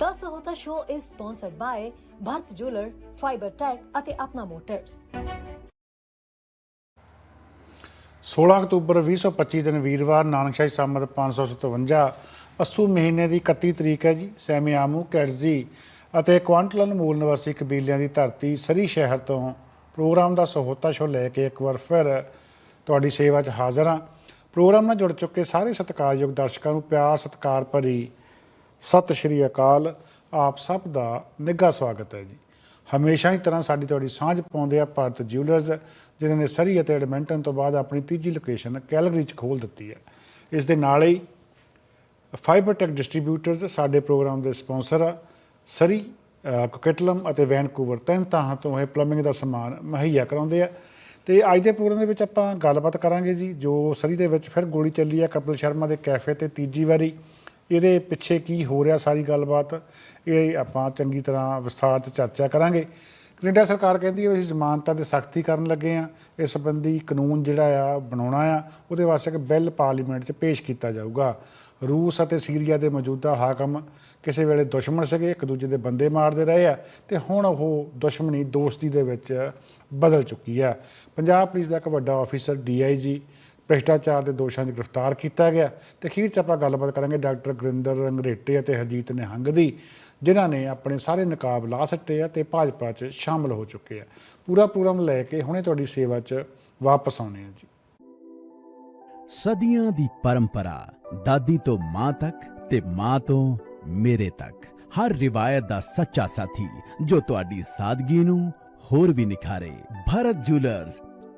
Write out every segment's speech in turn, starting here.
The Sahota Show is sponsored by Bharat Jeweler, Fiber Tech ਅਤੇ Apna motors 16 October 2025 ਦਿਨ ਵੀਰਵਾਰ ਨਾਨਕਸ਼ਾਹੀ ਸੰਮਤ 557 ਅੱਸੂ ਮਹੀਨੇ ਦੀ 31 ਤਰੀਕ ਹੈ ਜੀ ਸੈਮਿਆਮੂ ਕੈਟਜ਼ੀ ਅਤੇ ਕੁਆਂਟਲਨ ਮੂਲ ਨਿਵਾਸੀ ਕਬੀਲਿਆਂ ਦੀ ਧਰਤੀ ਸਰੀ ਸ਼ਹਿਰ ਤੋਂ ਪ੍ਰੋਗਰਾਮ ਦਾ ਸਹੋਤਾ ਸ਼ੋ ਲੈ ਕੇ ਇੱਕ ਵਾਰ ਫਿਰ ਤੁਹਾਡੀ ਸੇਵਾ 'ਚ ਹਾਜ਼ਰ ਹਾਂ। ਪ੍ਰੋਗਰਾਮ ਨਾਲ ਜੁੜ ਚੁੱਕੇ ਸਾਰੇ ਸਤਿਕਾਰਯੋਗ ਦਰਸ਼ਕਾਂ ਨੂੰ ਪਿਆਰ ਸਤਿਕਾਰ ਭਰੀ ਸਤਿ ਸ਼੍ਰੀ ਅਕਾਲ। ਆਪ ਸਭ ਦਾ ਨਿੱਘਾ ਸਵਾਗਤ ਹੈ ਜੀ। ਹਮੇਸ਼ਾ ਹੀ ਤਰ੍ਹਾਂ ਸਾਡੀ ਤੁਹਾਡੀ ਸਾਂਝ ਪਾਉਂਦੇ ਆ ਭਾਰਤ ਜਿਊਲਰਸ ਜਿਨ੍ਹਾਂ ਨੇ ਸਰੀ ਅਤੇ ਐਡਮਿੰਟਨ ਤੋਂ ਬਾਅਦ ਆਪਣੀ ਤੀਜੀ ਲੋਕੇਸ਼ਨ ਕੈਲਗਰੀ 'ਚ ਖੋਲ ਦਿੱਤੀ ਹੈ। ਇਸ ਦੇ ਨਾਲ ਹੀ ਫਾਈਬਰਟੈਕ ਡਿਸਟ੍ਰੀਬਿਊਟਰਸ ਸਾਡੇ ਪ੍ਰੋਗਰਾਮ ਦੇ ਸਪਾਂਸਰ ਆ ਸਰੀ ਅ, ਅਤੇ ਵੈਨਕੂਵਰ ਤਿੰਨ ਥਾਵਾਂ ਤੋਂ ਇਹ ਪਲੰਬਿੰਗ ਦਾ ਸਮਾਨ ਮੁਹੱਈਆ ਕਰਾਉਂਦੇ ਆ। ਤੇ ਅੱਜ ਦੇ ਪ੍ਰੋਗਰਾਮ ਦੇ ਵਿੱਚ ਆਪਾਂ ਗੱਲਬਾਤ ਕਰਾਂਗੇ ਜੀ ਜੋ ਸਰੀ ਦੇ ਵਿੱਚ ਫਿਰ ਗੋਲੀ ਚੱਲੀ ਆ ਕਪਿਲ ਸ਼ਰਮਾ ਦੇ ਕੈਫੇ ਤੇ ਤੀਜੀ ਵਾਰੀ। ਇਹਦੇ ਪਿੱਛੇ ਕੀ ਹੋ ਰਿਹਾ ਸਾਰੀ ਗੱਲਬਾਤ, ਇਹ ਆਪਾਂ ਚੰਗੀ ਤਰ੍ਹਾਂ ਵਿਸਥਾਰ 'ਚ ਚਰਚਾ ਕਰਾਂਗੇ। ਕੈਨੇਡਾ ਸਰਕਾਰ ਕਹਿੰਦੀ ਹੈ ਅਸੀਂ ਜ਼ਮਾਨਤਾਂ ਤੇ ਸਖਤੀ ਕਰਨ ਲੱਗੇ ਆ ਇਸ ਸੰਬੰਧੀ ਕਾਨੂੰਨ ਜਿਹੜਾ ਆ, ਬਣਾਉਣਾ ਆ, ਉਹਦੇ ਵਾਸਤੇ ਇੱਕ ਬਿੱਲ ਪਾਰਲੀਮੈਂਟ 'ਚ ਪੇਸ਼ ਕੀਤਾ ਜਾਊਗਾ। ਰੂਸ ਅਤੇ ਸੀਰੀਆ ਦੇ ਮੌਜੂਦਾ ਹਾਕਮ ਕਿਸੇ ਵੇਲੇ ਦੁਸ਼ਮਣ ਸੀਗੇ, ਇੱਕ ਦੂਜੇ ਦੇ ਬੰਦੇ ਮਾਰਦੇ ਰਹੇ ਆ, ਤੇ ਹੁਣ ਉਹ ਦੁਸ਼ਮਣੀ ਦੋਸਤੀ ਦੇ ਵਿੱਚ ਬਦਲ ਚੁੱਕੀ ਆ। ਪੰਜਾਬ ਪੁਲਿਸ ਦਾ ਇੱਕ ਵੱਡਾ ਅਫੀਸਰ ਡੀਆਈਜੀ ਭ੍ਰਿਸ਼ਟਾਚਾਰ ਦੇ ਦੋਸ਼ਾਂ 'ਚ ਗ੍ਰਿਫਤਾਰ ਕੀਤਾ ਗਿਆ ਤੇ ਅਖੀਰ 'ਚ ਆਪਾਂ ਗੱਲਬਾਤ ਕਰਾਂਗੇ ਡਾਕਟਰ ਗੁਰਿੰਦਰ ਰੰਗਰੇਟੇ ਅਤੇ ਹਰਜੀਤ ਨਿਹੰਗ ਦੀ, ਜਿਨ੍ਹਾਂ ਨੇ ਆਪਣੇ ਸਾਰੇ ਨਕਾਬ ਲਾ ਸੱਟੇ ਆ ਤੇ ਭਾਜਪਾ 'ਚ ਸ਼ਾਮਲ ਹੋ ਚੁੱਕੇ ਆ। ਪੂਰਾ ਪ੍ਰੋਗਰਾਮ ਲੈ ਕੇ ਹੁਣੇ ਤੁਹਾਡੀ ਸੇਵਾ 'ਚ ਵਾਪਸ ਆਉਣੇ ਆ ਜੀ। ਸਦੀਆਂ ਦੀ ਪਰੰਪਰਾ, ਦਾਦੀ ਤੋਂ ਮਾਂ ਤੱਕ ਤੇ ਮਾਂ ਤੋਂ ਮੇਰੇ ਤੱਕ। ਹਰ ਰਿਵਾਇਤ ਦਾ ਸੱਚਾ ਸਾਥੀ, ਜੋ ਤੁਹਾਡੀ ਸਾਦਗੀ ਨੂੰ ਹੋਰ ਵੀ ਨਿਖਾਰੇ। ਭਰਤ ਜੁਲਰਸ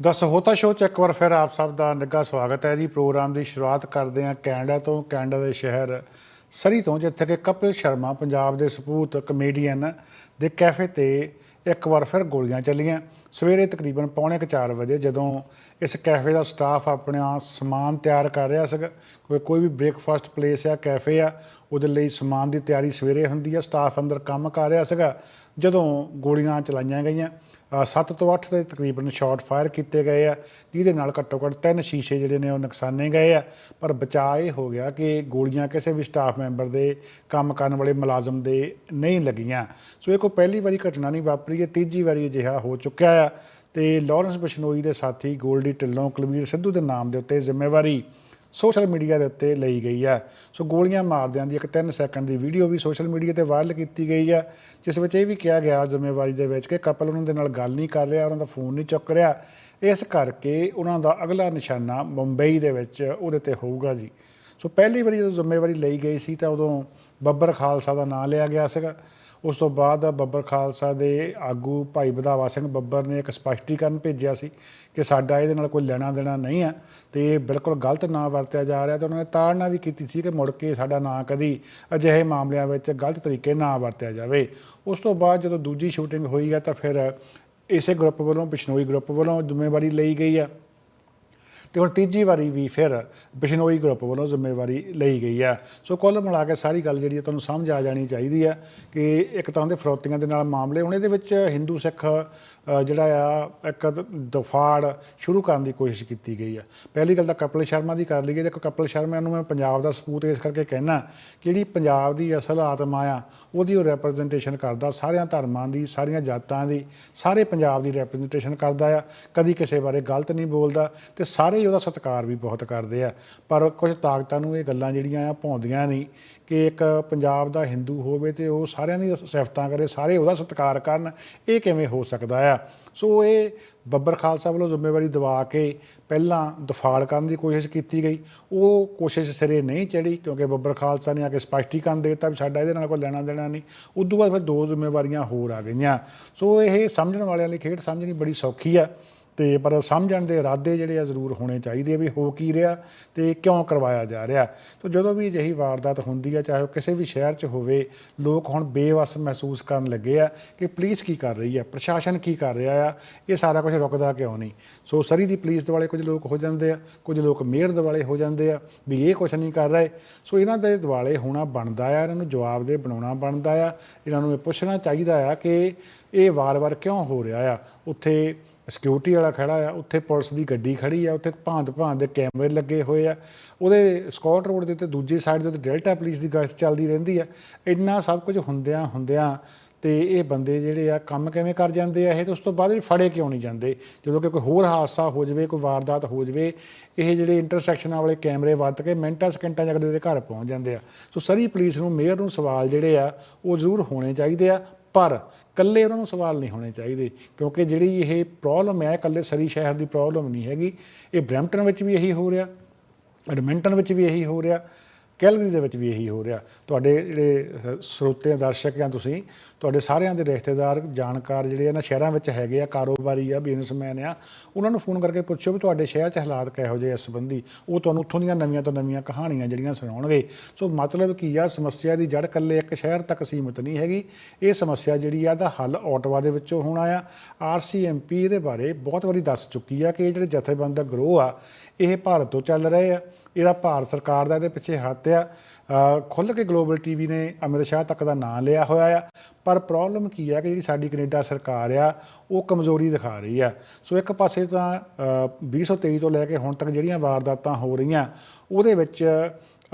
ਦਸ ਹੋਤਾ ਸ਼ੋਅ ਚ ਇੱਕ ਵਾਰ ਫਿਰ ਆਪ ਸਭ ਦਾ ਨਿੱਘਾ ਸਵਾਗਤ ਹੈ ਜੀ। ਪ੍ਰੋਗਰਾਮ ਦੀ ਸ਼ੁਰੂਆਤ ਕਰਦੇ ਹਾਂ ਕੈਨੇਡਾ ਤੋਂ, ਕੈਨੇਡਾ ਦੇ ਸ਼ਹਿਰ ਸਰੀ ਤੋਂ, ਜਿੱਥੇ ਕਿ ਕਪਿਲ ਸ਼ਰਮਾ, ਪੰਜਾਬ ਦੇ ਸਪੂਤ ਕਮੇਡੀਅਨ ਦੇ ਕੈਫੇ ਤੇ ਇੱਕ ਵਾਰ ਫਿਰ ਗੋਲੀਆਂ ਚੱਲੀਆਂ। ਸਵੇਰੇ ਤਕਰੀਬਨ ਪੌਣੇ ਕੁ ਚਾਰ ਵਜੇ ਜਦੋਂ ਇਸ ਕੈਫੇ ਦਾ ਸਟਾਫ ਆਪਣਾ ਸਮਾਨ ਤਿਆਰ ਕਰ ਰਿਹਾ ਸੀਗਾ, ਕੋਈ ਕੋਈ ਵੀ ਬ੍ਰੇਕਫਾਸਟ ਪਲੇਸ ਆ, ਕੈਫੇ ਆ, ਉਹਦੇ ਲਈ ਸਮਾਨ ਦੀ ਤਿਆਰੀ ਸਵੇਰੇ ਹੁੰਦੀ ਆ। ਸਟਾਫ ਅੰਦਰ ਕੰਮ ਕਰ ਰਿਹਾ ਸੀਗਾ, ਜਦੋਂ ਗੋਲੀਆਂ ਚਲਾਈਆਂ ਗਈਆਂ। 7 ਤੋਂ 8 ਦੇ ਤਕਰੀਬਨ ਸ਼ਾਟ ਫਾਇਰ ਕੀਤੇ ਗਏ ਆ, ਜਿਹਦੇ ਨਾਲ ਘੱਟੋ ਘੱਟ ਤਿੰਨ ਸ਼ੀਸ਼ੇ ਜਿਹੜੇ ਨੇ ਉਹ ਨੁਕਸਾਨੇ ਗਏ ਆ। ਪਰ ਬਚਾਅ ਇਹ ਹੋ ਗਿਆ ਕਿ ਗੋਲੀਆਂ ਕਿਸੇ ਵੀ ਸਟਾਫ ਮੈਂਬਰ ਦੇ ਕੰਮ ਕਰਨ ਵਾਲੇ ਮੁਲਾਜ਼ਮ ਦੇ ਨਹੀਂ ਲੱਗੀਆਂ। ਸੋ ਇਹ ਕੋਈ ਪਹਿਲੀ ਵਾਰੀ ਘਟਨਾ ਨਹੀਂ ਵਾਪਰੀ ਹੈ ਤੀਜੀ ਵਾਰੀ ਅਜਿਹਾ ਹੋ ਚੁੱਕਿਆ ਆ। ਤੇ ਲਾਰੈਂਸ ਬਿਸ਼ਨੋਈ ਦੇ ਸਾਥੀ ਗੋਲਡੀ ਢਿੱਲੋਂ, ਕੁਲਵੀਰ ਸਿੱਧੂ ਦੇ ਨਾਮ ਦੇ ਉੱਤੇ ਜ਼ਿੰਮੇਵਾਰੀ ਸੋਸ਼ਲ ਮੀਡੀਆ ਦੇ ਉੱਤੇ ਲਈ ਗਈ ਹੈ ਸੋ ਗੋਲੀਆਂ ਮਾਰਦਿਆਂ ਦੀ ਇੱਕ 3 ਸੈਕਿੰਡ ਦੀ ਵੀਡੀਓ ਵੀ ਸੋਸ਼ਲ ਮੀਡੀਆ ਤੇ ਵਾਇਰਲ ਕੀਤੀ ਗਈ ਹੈ ਜਿਸ ਵਿੱਚ ਇਹ ਵੀ ਕਿਹਾ ਗਿਆ ਜ਼ਿੰਮੇਵਾਰੀ ਦੇ ਵਿੱਚ ਕਿ ਕਪਲ ਉਹਨਾਂ ਦੇ ਨਾਲ ਗੱਲ ਨਹੀਂ ਕਰ ਰਿਹਾ, ਉਹਨਾਂ ਦਾ ਫੋਨ ਨਹੀਂ ਚੁੱਕ ਰਿਹਾ। ਇਸ ਕਰਕੇ ਉਹਨਾਂ ਦਾ ਅਗਲਾ ਨਿਸ਼ਾਨਾ ਮੁੰਬਈ ਦੇ ਵਿੱਚ ਉਹਦੇ ਤੇ ਹੋਊਗਾ ਜੀ। ਸੋ ਪਹਿਲੀ ਵਾਰੀ ਜਦੋਂ ਜ਼ਿੰਮੇਵਾਰੀ ਲਈ ਗਈ ਸੀ ਤਾਂ ਉਦੋਂ ਬੱਬਰ ਖਾਲਸਾ ਦਾ ਨਾਮ ਲਿਆ ਗਿਆ ਸੀਗਾ। ਉਸ ਤੋਂ ਬਾਅਦ ਬੱਬਰ ਖਾਲਸਾ ਦੇ ਆਗੂ ਭਾਈ ਵਧਾਵਾ ਸਿੰਘ ਬੱਬਰ ਨੇ ਇੱਕ ਸਪਸ਼ਟੀਕਰਨ ਭੇਜਿਆ ਸੀ ਕਿ ਸਾਡਾ ਇਹਦੇ ਨਾਲ ਕੋਈ ਲੈਣਾ ਦੇਣਾ ਨਹੀਂ ਆ ਤੇ ਇਹ ਬਿਲਕੁਲ ਗਲਤ ਨਾਂ ਵਰਤਿਆ ਜਾ ਰਿਹਾ ਤੇ ਉਹਨਾਂ ਨੇ ਤਾੜਨਾ ਵੀ ਕੀਤੀ ਸੀ ਕਿ ਮੁੜ ਕੇ ਸਾਡਾ ਨਾਂ ਕਦੀ ਅਜਿਹੇ ਮਾਮਲਿਆਂ ਵਿੱਚ ਗਲਤ ਤਰੀਕੇ ਨਾ ਵਰਤਿਆ ਜਾਵੇ। ਉਸ ਤੋਂ ਬਾਅਦ ਜਦੋਂ ਦੂਜੀ ਸ਼ੂਟਿੰਗ ਹੋਈ ਹੈ ਤਾਂ ਫਿਰ ਇਸੇ ਗਰੁੱਪ ਵੱਲੋਂ, ਬਿਸ਼ਨੋਈ ਗਰੁੱਪ ਵੱਲੋਂ ਜ਼ਿੰਮੇਵਾਰੀ ਲਈ ਗਈ ਆ। ਤੇ ਹੁਣ ਤੀਜੀ ਵਾਰੀ ਵੀ ਫਿਰ ਬਿਸ਼ਨੋਈ ਗਰੁੱਪ ਵੱਲੋਂ ਜ਼ਿੰਮੇਵਾਰੀ ਲਈ ਗਈ ਆ ਸੋ ਕੁੱਲ ਮਿਲਾ ਕੇ ਸਾਰੀ ਗੱਲ ਜਿਹੜੀ ਹੈ ਤੁਹਾਨੂੰ ਸਮਝ ਆ ਜਾਣੀ ਚਾਹੀਦੀ ਹੈ ਕਿ ਇੱਕ ਤਰ੍ਹਾਂ ਦੇ ਫਰੋਤੀਆਂ ਦੇ ਨਾਲ ਮਾਮਲੇ, ਹੁਣ ਇਹਦੇ ਵਿੱਚ ਹਿੰਦੂ ਸਿੱਖ ਜਿਹੜਾ ਆ, ਇੱਕ ਦਫਾੜ ਸ਼ੁਰੂ ਕਰਨ ਦੀ ਕੋਸ਼ਿਸ਼ ਕੀਤੀ ਗਈ ਆ। ਪਹਿਲੀ ਗੱਲ ਤਾਂ ਕਪਿਲ ਸ਼ਰਮਾ ਦੀ ਕਰ ਲਈ ਗਈ। ਦੇਖੋ, ਕਪਿਲ ਸ਼ਰਮਾ ਨੂੰ ਮੈਂ ਪੰਜਾਬ ਦਾ ਸਪੂਤ ਇਸ ਕਰਕੇ ਕਹਿਣਾ ਕਿ ਜਿਹੜੀ ਪੰਜਾਬ ਦੀ ਅਸਲ ਆਤਮਾ ਆ, ਉਹਦੀ ਉਹ ਰਿਪਰੈਜ਼ੈਂਟੇਸ਼ਨ ਕਰਦਾ, ਸਾਰਿਆਂ ਧਰਮਾਂ ਦੀ, ਸਾਰੀਆਂ ਜਾਤਾਂ ਦੀ, ਸਾਰੇ ਪੰਜਾਬ ਦੀ ਰਿਪਰੈਜ਼ੈਂਟੇਸ਼ਨ ਕਰਦਾ ਆ। ਕਦੀ ਕਿਸੇ ਬਾਰੇ ਗਲਤ ਨਹੀਂ ਬੋਲਦਾ ਤੇ ਸਾਰੇ ਹੀ ਉਹਦਾ ਸਤਿਕਾਰ ਵੀ ਬਹੁਤ ਕਰਦੇ ਆ। ਪਰ ਕੁਝ ਤਾਕਤਾਂ ਨੂੰ ਇਹ ਗੱਲਾਂ ਜਿਹੜੀਆਂ ਆ ਪਾਉਂਦੀਆਂ ਨਹੀਂ ਕਿ ਇੱਕ ਪੰਜਾਬ ਦਾ ਹਿੰਦੂ ਹੋਵੇ ਤੇ ਉਹ ਸਾਰਿਆਂ ਦੀ ਸਿਫਤਾਂ ਕਰੇ, ਸਾਰੇ ਉਹਦਾ ਸਤਿਕਾਰ ਕਰਨ, ਇਹ ਕਿਵੇਂ ਹੋ ਸਕਦਾ ਆ? ਸੋ ਇਹ ਬੱਬਰ ਖਾਲਸਾ ਵੱਲੋਂ ਜ਼ਿੰਮੇਵਾਰੀ ਦਿਵਾ ਕੇ ਪਹਿਲਾਂ ਦਫਾੜ ਕਰਨ ਦੀ ਕੋਸ਼ਿਸ਼ ਕੀਤੀ ਗਈ। ਉਹ ਕੋਸ਼ਿਸ਼ ਸਿਰੇ ਨਹੀਂ ਚੜੀ ਕਿਉਂਕਿ ਬੱਬਰ ਖਾਲਸਾ ਨੇ ਆ ਕੇ ਸਪਸ਼ਟੀਕਰਨ ਦੇ ਦਿੱਤਾ ਵੀ ਸਾਡਾ ਇਹਦੇ ਨਾਲ ਕੋਈ ਲੈਣਾ ਦੇਣਾ ਨਹੀਂ। ਉਦੋਂ ਬਾਅਦ ਫਿਰ ਦੋ ਜ਼ਿੰਮੇਵਾਰੀਆਂ ਹੋਰ ਆ ਗਈਆਂ। ਸੋ ਇਹ ਸਮਝਣ ਵਾਲਿਆਂ ਲਈ ਖੇਡ ਸਮਝਣੀ ਬੜੀ ਸੌਖੀ ਆ। ਤੇ ਪਰ ਸਮਝਣ ਦੇ ਇਰਾਦੇ ਜਿਹੜੇ ਆ ਜ਼ਰੂਰ ਹੋਣੇ ਚਾਹੀਦੇ ਵੀ ਹੋ ਕੀ ਰਿਹਾ ਤੇ ਕਿਉਂ ਕਰਵਾਇਆ ਜਾ ਰਿਹਾ। ਤੋ ਜਦੋਂ ਵੀ ਅਜਿਹੀ ਵਾਰਦਾਤ ਹੁੰਦੀ ਆ, ਚਾਹੇ ਉਹ ਕਿਸੇ ਵੀ ਸ਼ਹਿਰ 'ਚ ਹੋਵੇ, ਲੋਕ ਹੁਣ ਬੇਵਸ ਮਹਿਸੂਸ ਕਰਨ ਲੱਗੇ ਆ ਕਿ ਪੁਲਿਸ ਕੀ ਕਰ ਰਹੀ ਆ, ਪ੍ਰਸ਼ਾਸਨ ਕੀ ਕਰ ਰਿਹਾ ਆ, ਇਹ ਸਾਰਾ ਕੁਝ ਰੁਕਦਾ ਕਿਉਂ ਨਹੀਂ? ਸੋ ਸਰੀ ਦੀ ਪੁਲਿਸ ਦੇ ਵਾਲੇ ਕੁਝ ਲੋਕ ਹੋ ਜਾਂਦੇ ਆ, ਕੁਝ ਲੋਕ ਮੇਅਰ ਦੇ ਵਾਲੇ ਹੋ ਜਾਂਦੇ ਆ ਵੀ ਇਹ ਕੁਝ ਨਹੀਂ ਕਰ ਰਹੇ। ਸੋ ਇਹਨਾਂ ਦੇ ਦਿਵਾਲੇ ਹੋਣਾ ਬਣਦਾ ਆ, ਇਹਨਾਂ ਨੂੰ ਜਵਾਬ ਦੇ ਬਣਾਉਣਾ ਬਣਦਾ ਆ। ਇਹਨਾਂ ਨੂੰ ਇਹ ਪੁੱਛਣਾ ਚਾਹੀਦਾ ਆ ਕਿ ਇਹ ਵਾਰ-ਵਾਰ ਕਿਉਂ ਹੋ ਰਿਹਾ ਆ? ਉੱਥੇ ਸਿਕਿਉਰਿਟੀ ਵਾਲਾ ਖੜਾ ਆ, ਉੱਥੇ ਪੁਲਿਸ ਦੀ ਗੱਡੀ ਖੜੀ ਆ, ਉੱਥੇ ਭਾਂਤ ਭਾਂਤ ਦੇ ਕੈਮਰੇ ਲੱਗੇ ਹੋਏ ਆ। ਉਹਦੇ ਸਕਾਟ ਰੋਡ ਦੇ ਉੱਤੇ ਦੂਜੀ ਸਾਈਡ ਦੇ ਉੱਤੇ ਡੈਲਟਾ ਪੁਲਿਸ ਦੀ ਗਸ਼ਤ ਚੱਲਦੀ ਰਹਿੰਦੀ ਆ। ਇੰਨਾ ਸਭ ਕੁਝ ਹੁੰਦਿਆਂ ਹੁੰਦਿਆਂ ਤੇ ਇਹ ਬੰਦੇ ਜਿਹੜੇ ਆ ਕੰਮ ਕਿਵੇਂ ਕਰ ਜਾਂਦੇ ਆ, ਇਹ ਤੇ ਉਸ ਤੋਂ ਬਾਅਦ ਵੀ ਫੜੇ ਕਿਉਂ ਨਹੀਂ ਜਾਂਦੇ? ਜਦੋਂ ਕਿ ਕੋਈ ਹੋਰ ਹਾਦਸਾ ਹੋ ਜਾਵੇ, ਕੋਈ ਵਾਰਦਾਤ ਹੋ ਜਾਵੇ, ਇਹ ਜਿਹੜੇ ਇੰਟਰਸੈਕਸ਼ਨਾਂ ਵਾਲੇ ਕੈਮਰੇ ਵਰਤ ਕੇ ਮਿੰਟਾਂ ਸਕਿੰਟਾਂ 'ਚ ਅਗਲੇ ਦੇ ਘਰ ਪਹੁੰਚ ਜਾਂਦੇ ਆ। ਸੋ ਸਰੀ ਪੁਲਿਸ ਨੂੰ ਮੇਅਰ ਨੂੰ ਸਵਾਲ ਜਿਹੜੇ ਆ, ਉਹ ਜ਼ਰੂਰ ਹੋਣੇ ਚਾਹੀਦੇ ਆ। ਪਰ ਕੱਲੇ ਉਹਨਾਂ ਨੂੰ ਸਵਾਲ ਨਹੀਂ ਹੋਣੇ ਚਾਹੀਦੇ, ਕਿਉਂਕਿ ਜਿਹੜੀ ਇਹ ਪ੍ਰੋਬਲਮ ਹੈ ਕੱਲੇ ਸਰੀ ਸ਼ਹਿਰ ਦੀ ਪ੍ਰੋਬਲਮ ਨਹੀਂ ਹੈਗੀ। ਇਹ ਬ੍ਰੈਂਪਟਨ ਵਿੱਚ ਵੀ ਇਹੀ ਹੋ ਰਿਹਾ, ਐਡਮਿੰਟਨ ਵਿੱਚ ਵੀ ਇਹੀ ਹੋ ਰਿਹਾ। ਕੈਲਗਰੀ ਦੇ ਵਿੱਚ ਵੀ ਇਹੀ ਹੋ ਰਿਹਾ। ਤੁਹਾਡੇ ਜਿਹੜੇ ਸਰੋਤੇ ਦਰਸ਼ਕ ਆ ਤੁਸੀਂ, ਤੁਹਾਡੇ ਸਾਰਿਆਂ ਦੇ ਰਿਸ਼ਤੇਦਾਰ, ਜਾਣਕਾਰ ਜਿਹੜੇ ਇਹਨਾਂ ਸ਼ਹਿਰਾਂ ਵਿੱਚ ਹੈਗੇ ਆ, ਕਾਰੋਬਾਰੀ ਆ ਬਿਜ਼ਨਸਮੈਨ ਆ, ਉਹਨਾਂ ਨੂੰ ਫੋਨ ਕਰਕੇ ਪੁੱਛੋ ਵੀ ਤੁਹਾਡੇ ਸ਼ਹਿਰ 'ਚ ਹਾਲਾਤ ਕਿਹੋ ਜਿਹੇ ਇਸ ਸੰਬੰਧੀ। ਉਹ ਤੁਹਾਨੂੰ ਉੱਥੋਂ ਦੀਆਂ ਨਵੀਆਂ ਤੋਂ ਨਵੀਆਂ ਕਹਾਣੀਆਂ ਜਿਹੜੀਆਂ ਸੁਣਾਉਣਗੇ। ਸੋ ਮਤਲਬ ਕੀ ਆ, ਸਮੱਸਿਆ ਦੀ ਜੜ ਕੱਲੇ ਇੱਕ ਸ਼ਹਿਰ ਤੱਕ ਸੀਮਿਤ ਨਹੀਂ ਹੈਗੀ। ਇਹ ਸਮੱਸਿਆ ਜਿਹੜੀ ਆ ਦਾ ਹੱਲ ਆਟਵਾ ਦੇ ਵਿੱਚੋਂ ਹੋਣਾ ਆ। ਆਰਸੀਐਮਪੀ ਇਹਦੇ ਬਾਰੇ ਬਹੁਤ ਵਾਰੀ ਦੱਸ ਚੁੱਕੀ ਆ ਕਿ ਇਹ ਜਿਹੜੇ ਜਥੇਬੰਦ ਦਾ ਗਰੋਹ ਆ, ਇਹ ਭਾਰਤ ਤੋਂ ਚੱਲ ਰਹੇ ਆ। ਇਹਦਾ ਭਾਰਤ ਸਰਕਾਰ ਦਾ ਇਹਦੇ ਪਿੱਛੇ ਹੱਥ ਆ। ਖੁੱਲ ਕੇ ਗਲੋਬਲ ਟੀਵੀ ਨੇ ਅਮਿਤ ਸ਼ਾਹ ਤੱਕ ਦਾ ਨਾਂ ਲਿਆ ਹੋਇਆ ਆ। ਪਰ ਪ੍ਰੋਬਲਮ ਕੀ ਹੈ ਕਿ ਜਿਹੜੀ ਸਾਡੀ ਕੈਨੇਡਾ ਸਰਕਾਰ ਆ ਉਹ ਕਮਜ਼ੋਰੀ ਦਿਖਾ ਰਹੀ ਆ। ਸੋ ਇੱਕ ਪਾਸੇ ਤਾਂ ਅ, 2023 ਤੋਂ ਲੈ ਕੇ ਹੁਣ ਤੱਕ ਜਿਹੜੀਆਂ ਵਾਰਦਾਤਾਂ ਹੋ ਰਹੀਆਂ ਉਹਦੇ ਵਿੱਚ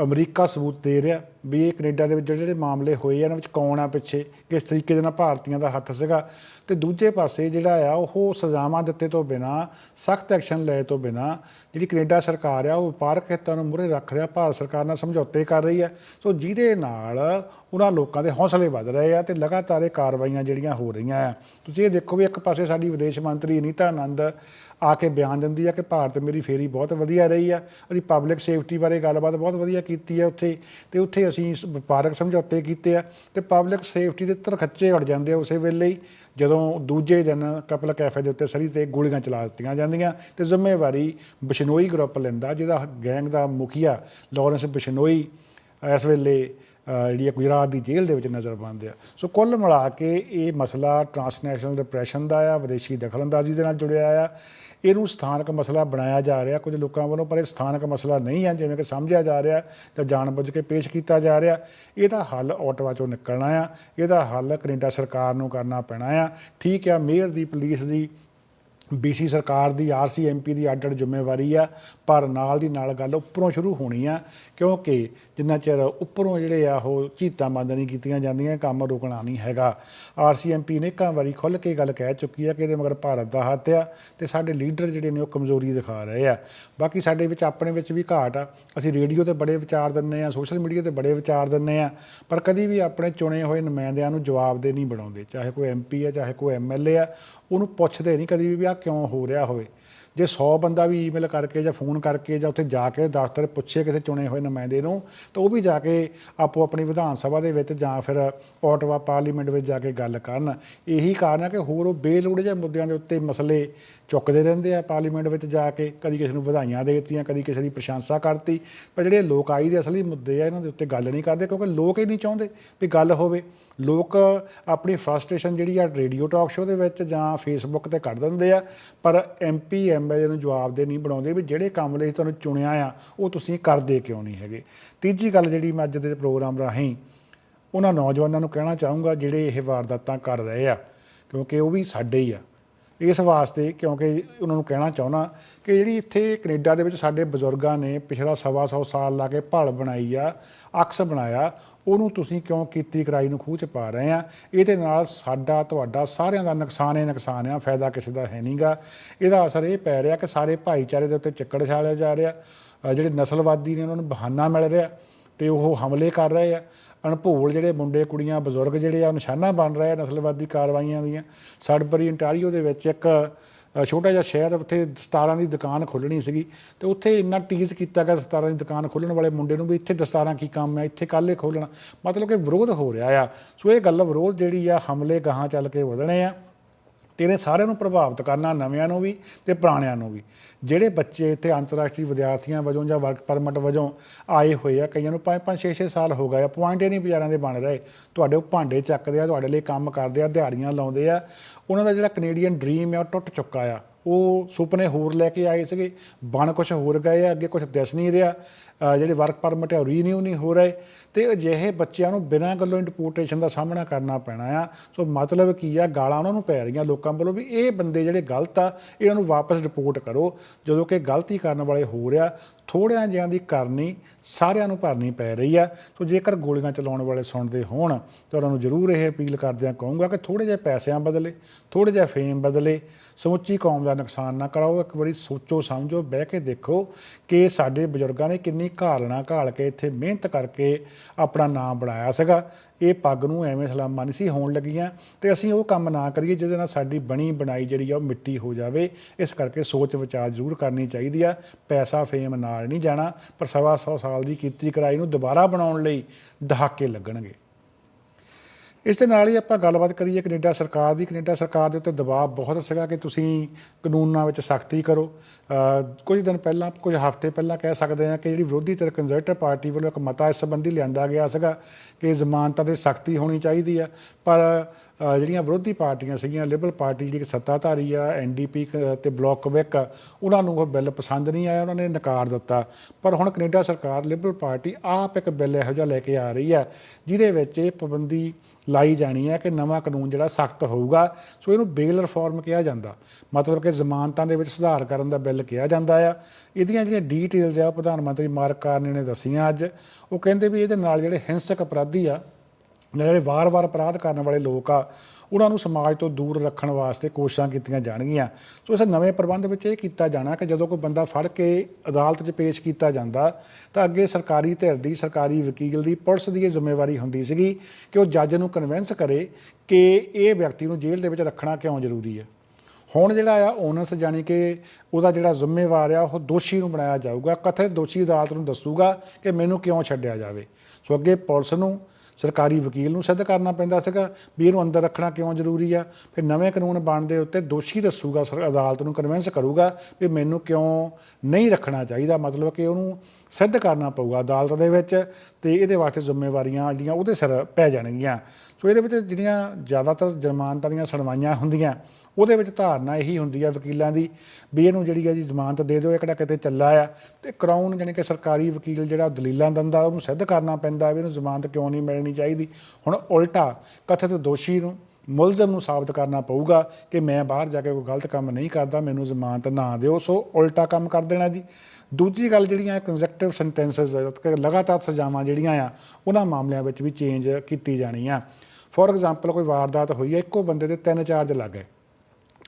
ਅਮਰੀਕਾ ਸਬੂਤ ਦੇ ਰਿਹਾ ਵੀ ਇਹ ਕੈਨੇਡਾ ਦੇ ਵਿੱਚ ਜਿਹੜੇ ਜਿਹੜੇ ਮਾਮਲੇ ਹੋਏ ਆ ਇਹਨਾਂ ਵਿੱਚ ਕੌਣ ਆ ਪਿੱਛੇ ਕਿਸ ਤਰੀਕੇ ਦੇ ਨਾਲ ਭਾਰਤੀਆਂ ਦਾ ਹੱਥ ਸੀਗਾ। ਤੇ ਦੂਜੇ ਪਾਸੇ ਜਿਹੜਾ ਆ, ਉਹ ਸਜ਼ਾਵਾਂ ਦਿੱਤੇ ਤੋਂ ਬਿਨਾ, ਸਖਤ ਐਕਸ਼ਨ ਲਏ ਤੋਂ ਬਿਨਾ, ਜਿਹੜੀ ਕੈਨੇਡਾ ਸਰਕਾਰ ਆ, ਉਹ ਵਪਾਰਕ ਹਿੱਤਾਂ ਨੂੰ ਮੂਹਰੇ ਰੱਖ ਰਿਹਾ, ਭਾਰਤ ਸਰਕਾਰ ਨਾਲ ਸਮਝੌਤੇ ਕਰ ਰਹੀ ਆ। ਸੋ ਜਿਹਦੇ ਨਾਲ ਉਹਨਾਂ ਲੋਕਾਂ ਦੇ ਹੌਸਲੇ ਵੱਧ ਰਹੇ ਆ ਤੇ ਲਗਾਤਾਰ ਇਹ ਕਾਰਵਾਈਆਂ ਜਿਹੜੀਆਂ ਹੋ ਰਹੀਆਂ ਆ। ਤੁਸੀਂ ਇਹ ਦੇਖੋ ਵੀ ਇੱਕ ਪਾਸੇ ਸਾਡੀ ਵਿਦੇਸ਼ ਮੰਤਰੀ ਅਨੀਤਾ ਆਨੰਦ ਆ ਕੇ ਬਿਆਨ ਦਿੰਦੀ ਆ ਕਿ ਭਾਰਤ ਮੇਰੀ ਫੇਰੀ ਬਹੁਤ ਵਧੀਆ ਰਹੀ ਆ ਅਸੀਂ ਪਬਲਿਕ ਸੇਫਟੀ ਬਾਰੇ ਗੱਲਬਾਤ ਬਹੁਤ ਵਧੀਆ ਕੀਤੀ ਆ ਉੱਥੇ, ਤੇ ਉੱਥੇ ਅਸੀਂ ਵਪਾਰਕ ਸਮਝੌਤੇ ਕੀਤੇ ਆ, ਤੇ ਪਬਲਿਕ ਸੇਫਟੀ ਦੇ ਤਰਖੱਚੇ ਉੜ ਜਾਂਦੇ ਆ ਉਸੇ ਵੇਲੇ ਹੀ। ਜਦੋਂ ਦੂਜੇ ਦਿਨ ਕਪਲ ਕੈਫੇ ਦੇ ਉੱਤੇ ਸਰੀ ਤੇ ਗੋਲੀਆਂ ਚਲਾ ਦਿੱਤੀਆਂ ਜਾਂਦੀਆਂ ਤੇ ਜ਼ਿੰਮੇਵਾਰੀ ਬਿਸ਼ਨੋਈ ਗਰੁੱਪ ਲੈਂਦਾ, ਜਿਹਦਾ ਗੈਂਗ ਦਾ ਮੁਖੀਆ ਲਾਰੈਂਸ ਬਿਸ਼ਨੋਈ, ਇਸ ਵੇਲੇ ਜਿਹੜੀ ਆ ਗੁਜਰਾਤ ਦੀ ਜੇਲ੍ਹ ਦੇ ਵਿੱਚ ਨਜ਼ਰਬੰਦ ਆ। ਸੋ ਕੁੱਲ ਮਿਲਾ ਕੇ ਇਹ ਮਸਲਾ ਟਰਾਂਸਨੈਸ਼ਨਲ ਡਿਪਰੈਸ਼ਨ ਦਾ ਆ, ਵਿਦੇਸ਼ੀ ਦਖਲਅੰਦਾਜ਼ੀ ਦੇ ਨਾਲ ਜੁੜਿਆ ਆ। ਇਹਨੂੰ ਸਥਾਨਕ ਮਸਲਾ ਬਣਾਇਆ ਜਾ ਰਿਹਾ। ਕੁਝ ਲੋਕਾਂ ਵੱਲੋਂ ਪਰ ਇਹ ਸਥਾਨਕ ਮਸਲਾ ਨਹੀਂ ਹੈ, ਜਿਵੇਂ ਕਿ ਸਮਝਿਆ ਜਾ ਰਿਹਾ ਜਾਂ ਜਾਣਬੁੱਝ ਕੇ ਪੇਸ਼ ਕੀਤਾ ਜਾ ਰਿਹਾ। ਇਹਦਾ ਹੱਲ ਆਟਵਾ ਚੋਂ ਨਿਕਲਣਾ ਆ। ਇਹਦਾ ਹੱਲ ਕੈਨੇਡਾ ਸਰਕਾਰ ਨੂੰ ਕਰਨਾ ਪੈਣਾ ਆ। ਠੀਕ ਆ, ਮੇਅਰ ਦੀ, ਪੁਲਿਸ ਦੀ ਬੀਸੀ ਸਰਕਾਰ ਦੀ ਆਰਸੀਐਮਪੀ ਦੀ ਅੱਡ ਅੱਡ ਜ਼ਿੰਮੇਵਾਰੀ ਆ, ਪਰ ਨਾਲ ਦੀ ਨਾਲ ਗੱਲ ਉੱਪਰੋਂ ਸ਼ੁਰੂ ਹੋਣੀ ਆ, ਕਿਉਂਕਿ ਜਿੰਨਾ ਚਿਰ ਉੱਪਰੋਂ ਜਿਹੜੇ ਆ ਉਹ ਚੀਤਾਂ ਬੰਦ ਨਹੀਂ ਕੀਤੀਆਂ ਜਾਂਦੀਆਂ, ਕੰਮ ਰੁਕਣਾ ਨਹੀਂ ਹੈਗਾ। ਆਰਸੀਐਮਪੀ ਨੇ ਕਈ ਵਾਰੀ ਖੁੱਲ੍ਹ ਕੇ ਗੱਲ ਕਹਿ ਚੁੱਕੀ ਆ ਕਿ ਇਹਦੇ ਮਗਰ ਭਾਰਤ ਦਾ ਹੱਥ ਆ ਤੇ ਸਾਡੇ ਲੀਡਰ ਜਿਹੜੇ ਨੇ ਉਹ ਕਮਜ਼ੋਰੀ ਦਿਖਾ ਰਹੇ ਆ। ਬਾਕੀ ਸਾਡੇ ਵਿੱਚ ਆਪਣੇ ਵਿੱਚ ਵੀ ਘਾਟ ਆ। ਅਸੀਂ ਰੇਡੀਓ ਤੇ ਬੜੇ ਵਿਚਾਰ ਦਿੰਨੇ ਆ ਸੋਸ਼ਲ ਮੀਡੀਆ ਤੇ ਬੜੇ ਵਿਚਾਰ ਦਿੰਨੇ ਆ ਪਰ ਕਦੀ ਵੀ ਆਪਣੇ ਚੁਣੇ ਹੋਏ ਨੁਮਾਇੰਦਿਆਂ ਨੂੰ ਜਵਾਬਦੇ ਨਹੀਂ ਬਣਾਉਂਦੇ। ਚਾਹੇ ਕੋਈ ਐਮਪੀ ਆ, ਚਾਹੇ ਕੋਈ ਐਮਐਲਏ ਆ, ਉਹਨੂੰ ਪੁੱਛਦੇ ਨਹੀਂ ਕਦੀ ਵੀ ਵੀ ਆ ਕਿਉਂ ਹੋ ਰਿਹਾ ਹੋਵੇ। ਜੇ 100 ਬੰਦਾ ਵੀ ਈਮੇਲ ਕਰਕੇ ਜਾਂ ਫੋਨ ਕਰਕੇ ਜਾਂ ਉੱਥੇ ਜਾ ਕੇ ਦਫ਼ਤਰ ਪੁੱਛੇ ਕਿਸੇ ਚੁਣੇ ਹੋਏ ਨੁਮਾਇੰਦੇ ਨੂੰ, ਤਾਂ ਉਹ ਵੀ ਜਾ ਕੇ ਆਪੋ ਆਪਣੀ ਵਿਧਾਨ ਸਭਾ ਦੇ ਵਿੱਚ ਜਾਂ ਫਿਰ ਆਟਵਾ ਪਾਰਲੀਮੈਂਟ ਵਿੱਚ ਜਾ ਕੇ ਗੱਲ ਕਰਨ। ਇਹੀ ਕਾਰਨ ਹੈ ਕਿ ਹੋਰ ਉਹ ਬੇਲੋੜੇ ਜਿਹੇ ਮੁੱਦਿਆਂ ਦੇ ਉੱਤੇ ਮਸਲੇ ਚੁੱਕਦੇ ਰਹਿੰਦੇ ਆ ਪਾਰਲੀਮੈਂਟ ਵਿੱਚ ਜਾ ਕੇ, ਕਦੀ ਕਿਸੇ ਨੂੰ ਵਧਾਈਆਂ ਦੇ ਦਿੱਤੀਆਂ, ਕਦੀ ਕਿਸੇ ਦੀ ਪ੍ਰਸ਼ੰਸਾ ਕਰਤੀ। ਪਰ ਜਿਹੜੇ ਲੋਕਾਈ ਦੇ ਅਸਲੀ ਮੁੱਦੇ ਆ, ਇਹਨਾਂ ਦੇ ਉੱਤੇ ਗੱਲ ਨਹੀਂ ਕਰਦੇ ਕਿਉਂਕਿ ਲੋਕ ਹੀ ਨਹੀਂ ਚਾਹੁੰਦੇ ਵੀ ਗੱਲ ਹੋਵੇ। ਲੋਕ ਆਪਣੀ ਫਰਸਟ੍ਰੇਸ਼ਨ ਜਿਹੜੀ ਆ ਰੇਡੀਓ ਟਾਕ ਸ਼ੋਅ ਦੇ ਵਿੱਚ ਜਾਂ ਫੇਸਬੁੱਕ ਤੇ ਕੱਢ ਦਿੰਦੇ ਆ, ਪਰ ਐਮਪੀ ਐਮਐਲਏ ਨੂੰ ਜਵਾਬ ਦੇ ਨਹੀਂ ਬਣਾਉਂਦੇ ਵੀ ਜਿਹੜੇ ਕੰਮ ਲਈ ਤੁਹਾਨੂੰ ਚੁਣਿਆ ਆ, ਉਹ ਤੁਸੀਂ ਕਰਦੇ ਕਿਉਂ ਨਹੀਂ ਹੈਗੇ? ਤੀਜੀ ਗੱਲ ਜਿਹੜੀ ਮੈਂ ਅੱਜ ਦੇ ਪ੍ਰੋਗਰਾਮ ਰਾਹੀਂ ਉਹਨਾਂ ਨੌਜਵਾਨਾਂ ਨੂੰ ਕਹਿਣਾ ਚਾਹੂੰਗਾ ਜਿਹੜੇ ਇਹ ਵਾਰਦਾਤਾਂ ਕਰ ਰਹੇ ਆ, ਕਿਉਂਕਿ ਉਹ ਵੀ ਸਾਡੇ ਹੀ ਆ। ਇਸ ਵਾਸਤੇ ਕਿਉਂਕਿ ਉਹਨਾਂ ਨੂੰ ਕਹਿਣਾ ਚਾਹੁੰਦਾ ਕਿ ਜਿਹੜੀ ਇੱਥੇ ਕੈਨੇਡਾ ਦੇ ਵਿੱਚ ਸਾਡੇ ਬਜ਼ੁਰਗਾਂ ਨੇ ਪਿਛਲਾ ਸਵਾ ਸੌ ਸਾਲ ਲਾ ਕੇ ਭਲ ਬਣਾਈ ਆ, ਅਕਸ ਬਣਾਇਆ, ਉਹਨੂੰ ਤੁਸੀਂ ਕਿਉਂ ਕੀਤੀ ਕਰਾਈ ਨੂੰ ਖੂਹ ਚ ਪਾ ਰਹੇ ਆ? ਇਹਦੇ ਨਾਲ ਸਾਡਾ, ਤੁਹਾਡਾ ਸਾਰਿਆਂ ਦਾ ਨੁਕਸਾਨ ਹੀ ਨੁਕਸਾਨ ਆ, ਫਾਇਦਾ ਕਿਸੇ ਦਾ ਹੈ ਨਹੀਂਗਾ ਇਹਦਾ ਅਸਰ ਇਹ ਪੈ ਰਿਹਾ ਕਿ ਸਾਰੇ ਭਾਈਚਾਰੇ ਦੇ ਉੱਤੇ ਚੱਕੜ ਛਾਲਿਆ ਜਾ ਰਿਹਾ। ਜਿਹੜੇ ਨਸਲਵਾਦੀ ਨੇ ਉਹਨਾਂ ਨੂੰ ਬਹਾਨਾ ਮਿਲ ਰਿਹਾ ਤੇ ਉਹ ਹਮਲੇ ਕਰ ਰਹੇ ਆ। ਅਣਭੋਲ ਜਿਹੜੇ ਮੁੰਡੇ, ਕੁੜੀਆਂ, ਬਜ਼ੁਰਗ ਜਿਹੜੇ ਆ, ਨਿਸ਼ਾਨਾ ਬਣ ਰਹੇ ਆ ਨਸਲਵਾਦੀ ਕਾਰਵਾਈਆਂ ਦੀਆਂ। ਸਡਬਰੀ ਇੰਟਾਰੀਓ ਦੇ ਵਿੱਚ ਇੱਕ ਛੋਟਾ ਜਿਹਾ ਸ਼ਹਿਰ, ਉੱਥੇ ਦਸਤਾਰਾਂ ਦੀ ਦੁਕਾਨ ਖੋਲਣੀ ਸੀਗੀ ਤੇ ਉੱਥੇ ਇੰਨਾ ਟੀਜ਼ ਕੀਤਾ ਗਿਆ ਦਸਤਾਰਾਂ ਦੀ ਦੁਕਾਨ ਖੋਲਣ ਵਾਲੇ ਮੁੰਡੇ ਨੂੰ ਵੀ ਇੱਥੇ ਦਸਤਾਰਾਂ ਕੀ ਕੰਮ ਹੈ ਇੱਥੇ ਕੱਲ੍ਹ ਹੀ ਖੋਲਣਾ ਮਤਲਬ ਕਿ ਵਿਰੋਧ ਹੋ ਰਿਹਾ ਆ। ਸੋ ਇਹ ਗੱਲ ਵਿਰੋਧ ਜਿਹੜੀ ਆ, ਹਮਲੇ ਗਾਹਾਂ ਚੱਲ ਕੇ ਵਧਣੇ ਆ। ਤੇ ਇਹਨੇ ਸਾਰਿਆਂ ਨੂੰ ਪ੍ਰਭਾਵਿਤ ਕਰਨਾ, ਨਵਿਆਂ ਨੂੰ ਵੀ ਤੇ ਪੁਰਾਣਿਆਂ ਨੂੰ ਵੀ। ਜਿਹੜੇ ਬੱਚੇ ਇੱਥੇ ਅੰਤਰਰਾਸ਼ਟਰੀ ਵਿਦਿਆਰਥੀਆਂ ਵਜੋਂ ਜਾਂ ਵਰਕ ਪਰਮਿਟ ਵਜੋਂ ਆਏ ਹੋਏ ਆ, ਕਈਆਂ ਨੂੰ 5-5 6-6 ਸਾਲ ਹੋ ਗਏ ਆ ਪੁਆਇੰਟ ਹੀ ਨਹੀਂ ਵਿਚਾਰਿਆਂ ਦੇ ਬਣ ਰਹੇ। ਤੁਹਾਡੇ ਉਹ ਭਾਂਡੇ ਚੱਕਦੇ ਆ, ਤੁਹਾਡੇ ਲਈ ਕੰਮ ਕਰਦੇ ਆ, ਦਿਹਾੜੀਆਂ ਲਾਉਂਦੇ ਆ। ਉਹਨਾਂ ਦਾ ਜਿਹੜਾ ਕੈਨੇਡੀਅਨ ਡ੍ਰੀਮ ਹੈ ਉਹ ਟੁੱਟ ਚੁੱਕਾ ਆ। ਉਹ ਸੁਪਨੇ ਹੋਰ ਲੈ ਕੇ ਆਏ ਸੀਗੇ, ਬਣ ਕੁਝ ਹੋਰ ਗਏ ਆ, ਅੱਗੇ ਕੁਝ ਦਿਸ ਨਹੀਂ ਰਿਹਾ। ਜਿਹੜੇ ਵਰਕ ਪਰਮਿਟ ਹੈ ਉਹ ਰੀਨਿਊ ਨਹੀਂ ਹੋ ਰਹੇ ਤੇ ਅਜਿਹੇ ਬੱਚਿਆਂ ਨੂੰ ਬਿਨਾਂ ਗੱਲੋਂ ਇੰਟਰਪੋਰਟੇਸ਼ਨ ਦਾ ਸਾਹਮਣਾ ਕਰਨਾ ਪੈਣਾ ਆ। ਸੋ ਮਤਲਬ ਕੀ ਆ? ਗਾਲਾਂ ਉਹਨਾਂ ਨੂੰ ਪੈ ਰਹੀਆਂ ਲੋਕਾਂ ਵੱਲੋਂ ਵੀ ਇਹ ਬੰਦੇ ਜਿਹੜੇ ਗਲਤ ਆ, ਇਹਨਾਂ ਨੂੰ ਵਾਪਸ ਡਿਪੋਰਟ ਕਰੋ। ਜਦੋਂ ਕਿ ਗਲਤੀ ਕਰਨ ਵਾਲੇ ਹੋ ਰਿਹਾ ਥੋੜਿਆਂ ਜਿਹਾਂ ਦੀ ਕਰਨੀ ਸਾਰਿਆਂ ਨੂੰ ਭਰਨੀ ਪੈ ਰਹੀ ਆ। ਸੋ ਜੇਕਰ ਗੋਲੀਆਂ ਚਲਾਉਣ ਵਾਲੇ ਸੁਣਦੇ ਹੋਣ, ਤਾਂ ਉਹਨਾਂ ਨੂੰ ਜ਼ਰੂਰ ਇਹ ਅਪੀਲ ਕਰਦਿਆਂ ਕਹੂੰਗਾ ਕਿ ਥੋੜੇ ਜਿਹੇ ਪੈਸਿਆਂ ਬਦਲੇ ਥੋੜੇ ਜਿਹੇ ਫੇਮ ਬਦਲੇ, ਸਮੁੱਚੀ ਕੌਮ ਦਾ ਨੁਕਸਾਨ ਨਾ ਕਰਾਓ। ਇੱਕ ਵਾਰੀ ਸੋਚੋ, ਸਮਝੋ, ਬਹਿ ਕੇ ਦੇਖੋ ਕਿ ਸਾਡੇ ਬਜ਼ੁਰਗਾਂ ਨੇ ਕਿੰਨੀ ਘਾਲਣਾ ਘਾਲ ਕੇ ਇੱਥੇ ਮਿਹਨਤ ਕਰਕੇ ਆਪਣਾ ਨਾਮ ਬਣਾਇਆ ਸੀਗਾ। ਇਹ ਪੱਗ ਨੂੰ ਐਵੇਂ ਸਲਾਮਾਂ ਨਹੀਂ ਸੀ ਹੋਣ ਲੱਗੀਆਂ ਤੇ ਅਸੀਂ ਉਹ ਕੰਮ ਨਾ ਕਰੀਏ ਜਿਹਦੇ ਨਾਲ ਸਾਡੀ ਬਣੀ ਬਣਾਈ ਜਿਹੜੀ ਆ ਉਹ ਮਿੱਟੀ ਹੋ ਜਾਵੇ। ਇਸ ਕਰਕੇ ਸੋਚ ਵਿਚਾਰ ਜ਼ਰੂਰ ਕਰਨੀ ਚਾਹੀਦੀ ਆ। ਪੈਸਾ ਫੇਮ ਨਾਲ ਨਹੀਂ ਜਾਣਾ, ਪਰ ਸਵਾ ਸੌ ਸਾਲ ਦੀ ਕੀਤੀ ਕਰਾਈ ਨੂੰ ਦੁਬਾਰਾ ਬਣਾਉਣ ਲਈ ਦਹਾਕੇ ਲੱਗਣਗੇ। ਇਸ ਦੇ ਨਾਲ ਹੀ ਆਪਾਂ ਗੱਲਬਾਤ ਕਰੀਏ ਕੈਨੇਡਾ ਸਰਕਾਰ ਦੀ। ਕੈਨੇਡਾ ਸਰਕਾਰ ਦੇ ਉੱਤੇ ਦਬਾਅ ਬਹੁਤ ਸੀਗਾ ਕਿ ਤੁਸੀਂ ਕਾਨੂੰਨਾਂ ਵਿੱਚ ਸਖਤੀ ਕਰੋ। ਕੁਝ ਦਿਨ ਪਹਿਲਾਂ, ਕੁਝ ਹਫ਼ਤੇ ਪਹਿਲਾਂ ਕਹਿ ਸਕਦੇ ਹਾਂ ਕਿ ਜਿਹੜੀ ਵਿਰੋਧੀ ਧਿਰ ਕੰਜ਼ਰਵੇਟਿਵ ਪਾਰਟੀ ਵੱਲੋਂ ਇੱਕ ਮਤਾ ਇਸ ਸੰਬੰਧੀ ਲਿਆਂਦਾ ਗਿਆ ਸੀਗਾ ਕਿ ਜ਼ਮਾਨਤਾਂ ਦੇ ਸਖਤੀ ਹੋਣੀ ਚਾਹੀਦੀ ਆ। ਪਰ ਜਿਹੜੀਆਂ ਵਿਰੋਧੀ ਪਾਰਟੀਆਂ ਸੀਗੀਆਂ ਲਿਬਰਲ ਪਾਰਟੀ ਜਿਹੜੀ ਕਿ ਸੱਤਾਧਾਰੀ ਆ ਐਨਡੀਪੀ ਤੇ ਬਲੌਕ ਕੁਬੈਕ ਉਹਨਾਂ ਨੂੰ ਉਹ ਬਿੱਲ ਪਸੰਦ ਨਹੀਂ ਆਇਆ, ਉਹਨਾਂ ਨੇ ਨਕਾਰ ਦਿੱਤਾ। ਪਰ ਹੁਣ ਕੈਨੇਡਾ ਸਰਕਾਰ ਲਿਬਰਲ ਪਾਰਟੀ ਆਪ ਇੱਕ ਬਿੱਲ ਇਹੋ ਜਿਹਾ ਲੈ ਕੇ ਆ ਰਹੀ ਆ, ਜਿਹਦੇ ਵਿੱਚ ਇਹ ਪਾਬੰਦੀ ਲਾਈ ਜਾਣੀ ਹੈ ਕਿ ਨਵਾਂ ਕਾਨੂੰਨ ਜਿਹੜਾ ਸਖਤ ਹੋਊਗਾ। ਸੋ ਇਹਨੂੰ ਬੇਲ ਰਿਫਾਰਮ ਕਿਹਾ ਜਾਂਦਾ। ਮਤਲਬ ਕਿ ਜ਼ਮਾਨਤਾਂ ਦੇ ਵਿੱਚ ਸੁਧਾਰ ਕਰਨ ਦਾ ਬਿੱਲ ਕਿਹਾ ਜਾਂਦਾ ਆ। ਇਹਦੀਆਂ ਜਿਹੜੀਆਂ ਡੀਟੇਲਸ ਆ, ਉਹ ਪ੍ਰਧਾਨ ਮੰਤਰੀ ਮਾਰਕ ਕਾਰਨੇ ਨੇ ਦੱਸੀਆਂ ਅੱਜ। ਉਹ ਕਹਿੰਦੇ ਵੀ ਇਹਦੇ ਨਾਲ ਜਿਹੜੇ ਹਿੰਸਕ ਅਪਰਾਧੀ ਆ ਜਿਹੜੇ ਵਾਰ-ਵਾਰ ਅਪਰਾਧ ਕਰਨ ਵਾਲੇ ਲੋਕ ਆ, ਉਹਨਾਂ ਨੂੰ ਸਮਾਜ ਤੋਂ ਦੂਰ ਰੱਖਣ ਵਾਸਤੇ ਕੋਸ਼ਿਸ਼ਾਂ ਕੀਤੀਆਂ ਜਾਣਗੀਆਂ। ਸੋ ਇਸ ਨਵੇਂ ਪ੍ਰਬੰਧ ਵਿੱਚ ਇਹ ਕੀਤਾ ਜਾਣਾ ਕਿ ਜਦੋਂ ਕੋਈ ਬੰਦਾ ਫੜ ਕੇ ਅਦਾਲਤ 'ਚ ਪੇਸ਼ ਕੀਤਾ ਜਾਂਦਾ, ਤਾਂ ਅੱਗੇ ਸਰਕਾਰੀ ਧਿਰ ਦੀ, ਸਰਕਾਰੀ ਵਕੀਲ ਦੀ, ਪੁਲਿਸ ਦੀ ਇਹ ਜ਼ਿੰਮੇਵਾਰੀ ਹੁੰਦੀ ਸੀਗੀ ਕਿ ਉਹ ਜੱਜ ਨੂੰ ਕਨਵਿੰਸ ਕਰੇ ਕਿ ਇਹ ਵਿਅਕਤੀ ਨੂੰ ਜੇਲ੍ਹ ਦੇ ਵਿੱਚ ਰੱਖਣਾ ਕਿਉਂ ਜ਼ਰੂਰੀ ਹੈ। ਹੁਣ ਜਿਹੜਾ ਆ ਓਨਸ ਜਾਨੀ ਕਿ ਉਹਦਾ ਜਿਹੜਾ ਜ਼ਿੰਮੇਵਾਰ ਆ, ਉਹ ਦੋਸ਼ੀ ਨੂੰ ਬਣਾਇਆ ਜਾਊਗਾ, ਕਥਿਤ ਦੋਸ਼ੀ ਅਦਾਲਤ ਨੂੰ ਦੱਸੂਗਾ ਕਿ ਮੈਨੂੰ ਕਿਉਂ ਛੱਡਿਆ ਜਾਵੇ। ਸੋ ਅੱਗੇ ਪੁਲਿਸ ਨੂੰ ਸਰਕਾਰੀ ਵਕੀਲ ਨੂੰ ਸਿੱਧ ਕਰਨਾ ਪੈਂਦਾ ਸੀਗਾ ਵੀ ਇਹਨੂੰ ਅੰਦਰ ਰੱਖਣਾ ਕਿਉਂ ਜ਼ਰੂਰੀ ਆ? ਫਿਰ ਨਵੇਂ ਕਾਨੂੰਨ ਬਣਦੇ ਉੱਤੇ ਦੋਸ਼ੀ ਦੱਸੂਗਾ, ਸਰ, ਅਦਾਲਤ ਨੂੰ ਕਨਵਿੰਸ ਕਰੂਗਾ ਵੀ ਮੈਨੂੰ ਕਿਉਂ ਨਹੀਂ ਰੱਖਣਾ ਚਾਹੀਦਾ? ਮਤਲਬ ਕਿ ਉਹਨੂੰ ਸਿੱਧ ਕਰਨਾ ਪਊਗਾ ਅਦਾਲਤ ਦੇ ਵਿੱਚ ਤੇ ਇਹਦੇ ਵਾਸਤੇ ਜ਼ਿੰਮੇਵਾਰੀਆਂ ਜਿਹੜੀਆਂ ਉਹਦੇ ਸਿਰ ਪੈ ਜਾਣਗੀਆਂ। ਸੋ ਇਹਦੇ ਵਿੱਚ ਜਿਹੜੀਆਂ ਜ਼ਿਆਦਾਤਰ ਜ਼ਮਾਨਤਾਂ ਦੀਆਂ ਸੁਣਵਾਈਆਂ ਹੁੰਦੀਆਂ ਉਹਦੇ ਵਿੱਚ ਧਾਰਨਾ ਇਹੀ ਹੁੰਦੀ ਆ ਵਕੀਲਾਂ ਦੀ ਵੀ ਇਹਨੂੰ ਜਿਹੜੀ ਆ ਜੀ ਜ਼ਮਾਨਤ ਦੇ ਦਿਓ, ਇਹ ਕਿਹੜਾ ਕਿਤੇ ਚੱਲਾ ਆ। ਤੇ ਕਰਾਉਨ ਜਾਣੀ ਕਿ ਸਰਕਾਰੀ ਵਕੀਲ ਜਿਹੜਾ ਦਲੀਲਾਂ ਦਿੰਦਾ, ਉਹਨੂੰ ਸਿੱਧ ਕਰਨਾ ਪੈਂਦਾ ਵੀ ਇਹਨੂੰ ਜ਼ਮਾਨਤ ਕਿਉਂ ਨਹੀਂ ਮਿਲਣੀ ਚਾਹੀਦੀ। ਹੁਣ ਉਲਟਾ ਕਥਿਤ ਦੋਸ਼ੀ ਨੂੰ, ਮੁਲਜ਼ਮ ਨੂੰ ਸਾਬਤ ਕਰਨਾ ਪਊਗਾ ਕਿ ਮੈਂ ਬਾਹਰ ਜਾ ਕੇ ਕੋਈ ਗਲਤ ਕੰਮ ਨਹੀਂ ਕਰਦਾ, ਮੈਨੂੰ ਜ਼ਮਾਨਤ ਨਾ ਦਿਓ। ਸੋ ਉਲਟਾ ਕੰਮ ਕਰ ਦੇਣਾ ਜੀ। ਦੂਜੀ ਗੱਲ ਜਿਹੜੀਆਂ ਕੰਜ਼ੈਕਟਿਵ ਸੈਂਟੈਂਸਸ ਲਗਾਤਾਰ ਸਜ਼ਾਵਾਂ ਜਿਹੜੀਆਂ ਆ, ਉਹਨਾਂ ਮਾਮਲਿਆਂ ਵਿੱਚ ਵੀ ਚੇਂਜ ਕੀਤੀ ਜਾਣੀ ਆ। ਫੋਰ ਐਗਜ਼ਾਮਪਲ ਕੋਈ ਵਾਰਦਾਤ ਹੋਈ ਹੈ ਇੱਕੋ ਬੰਦੇ ਦੇ ਤਿੰਨ ਚਾਰਜ ਲੱਗ ਗਏ।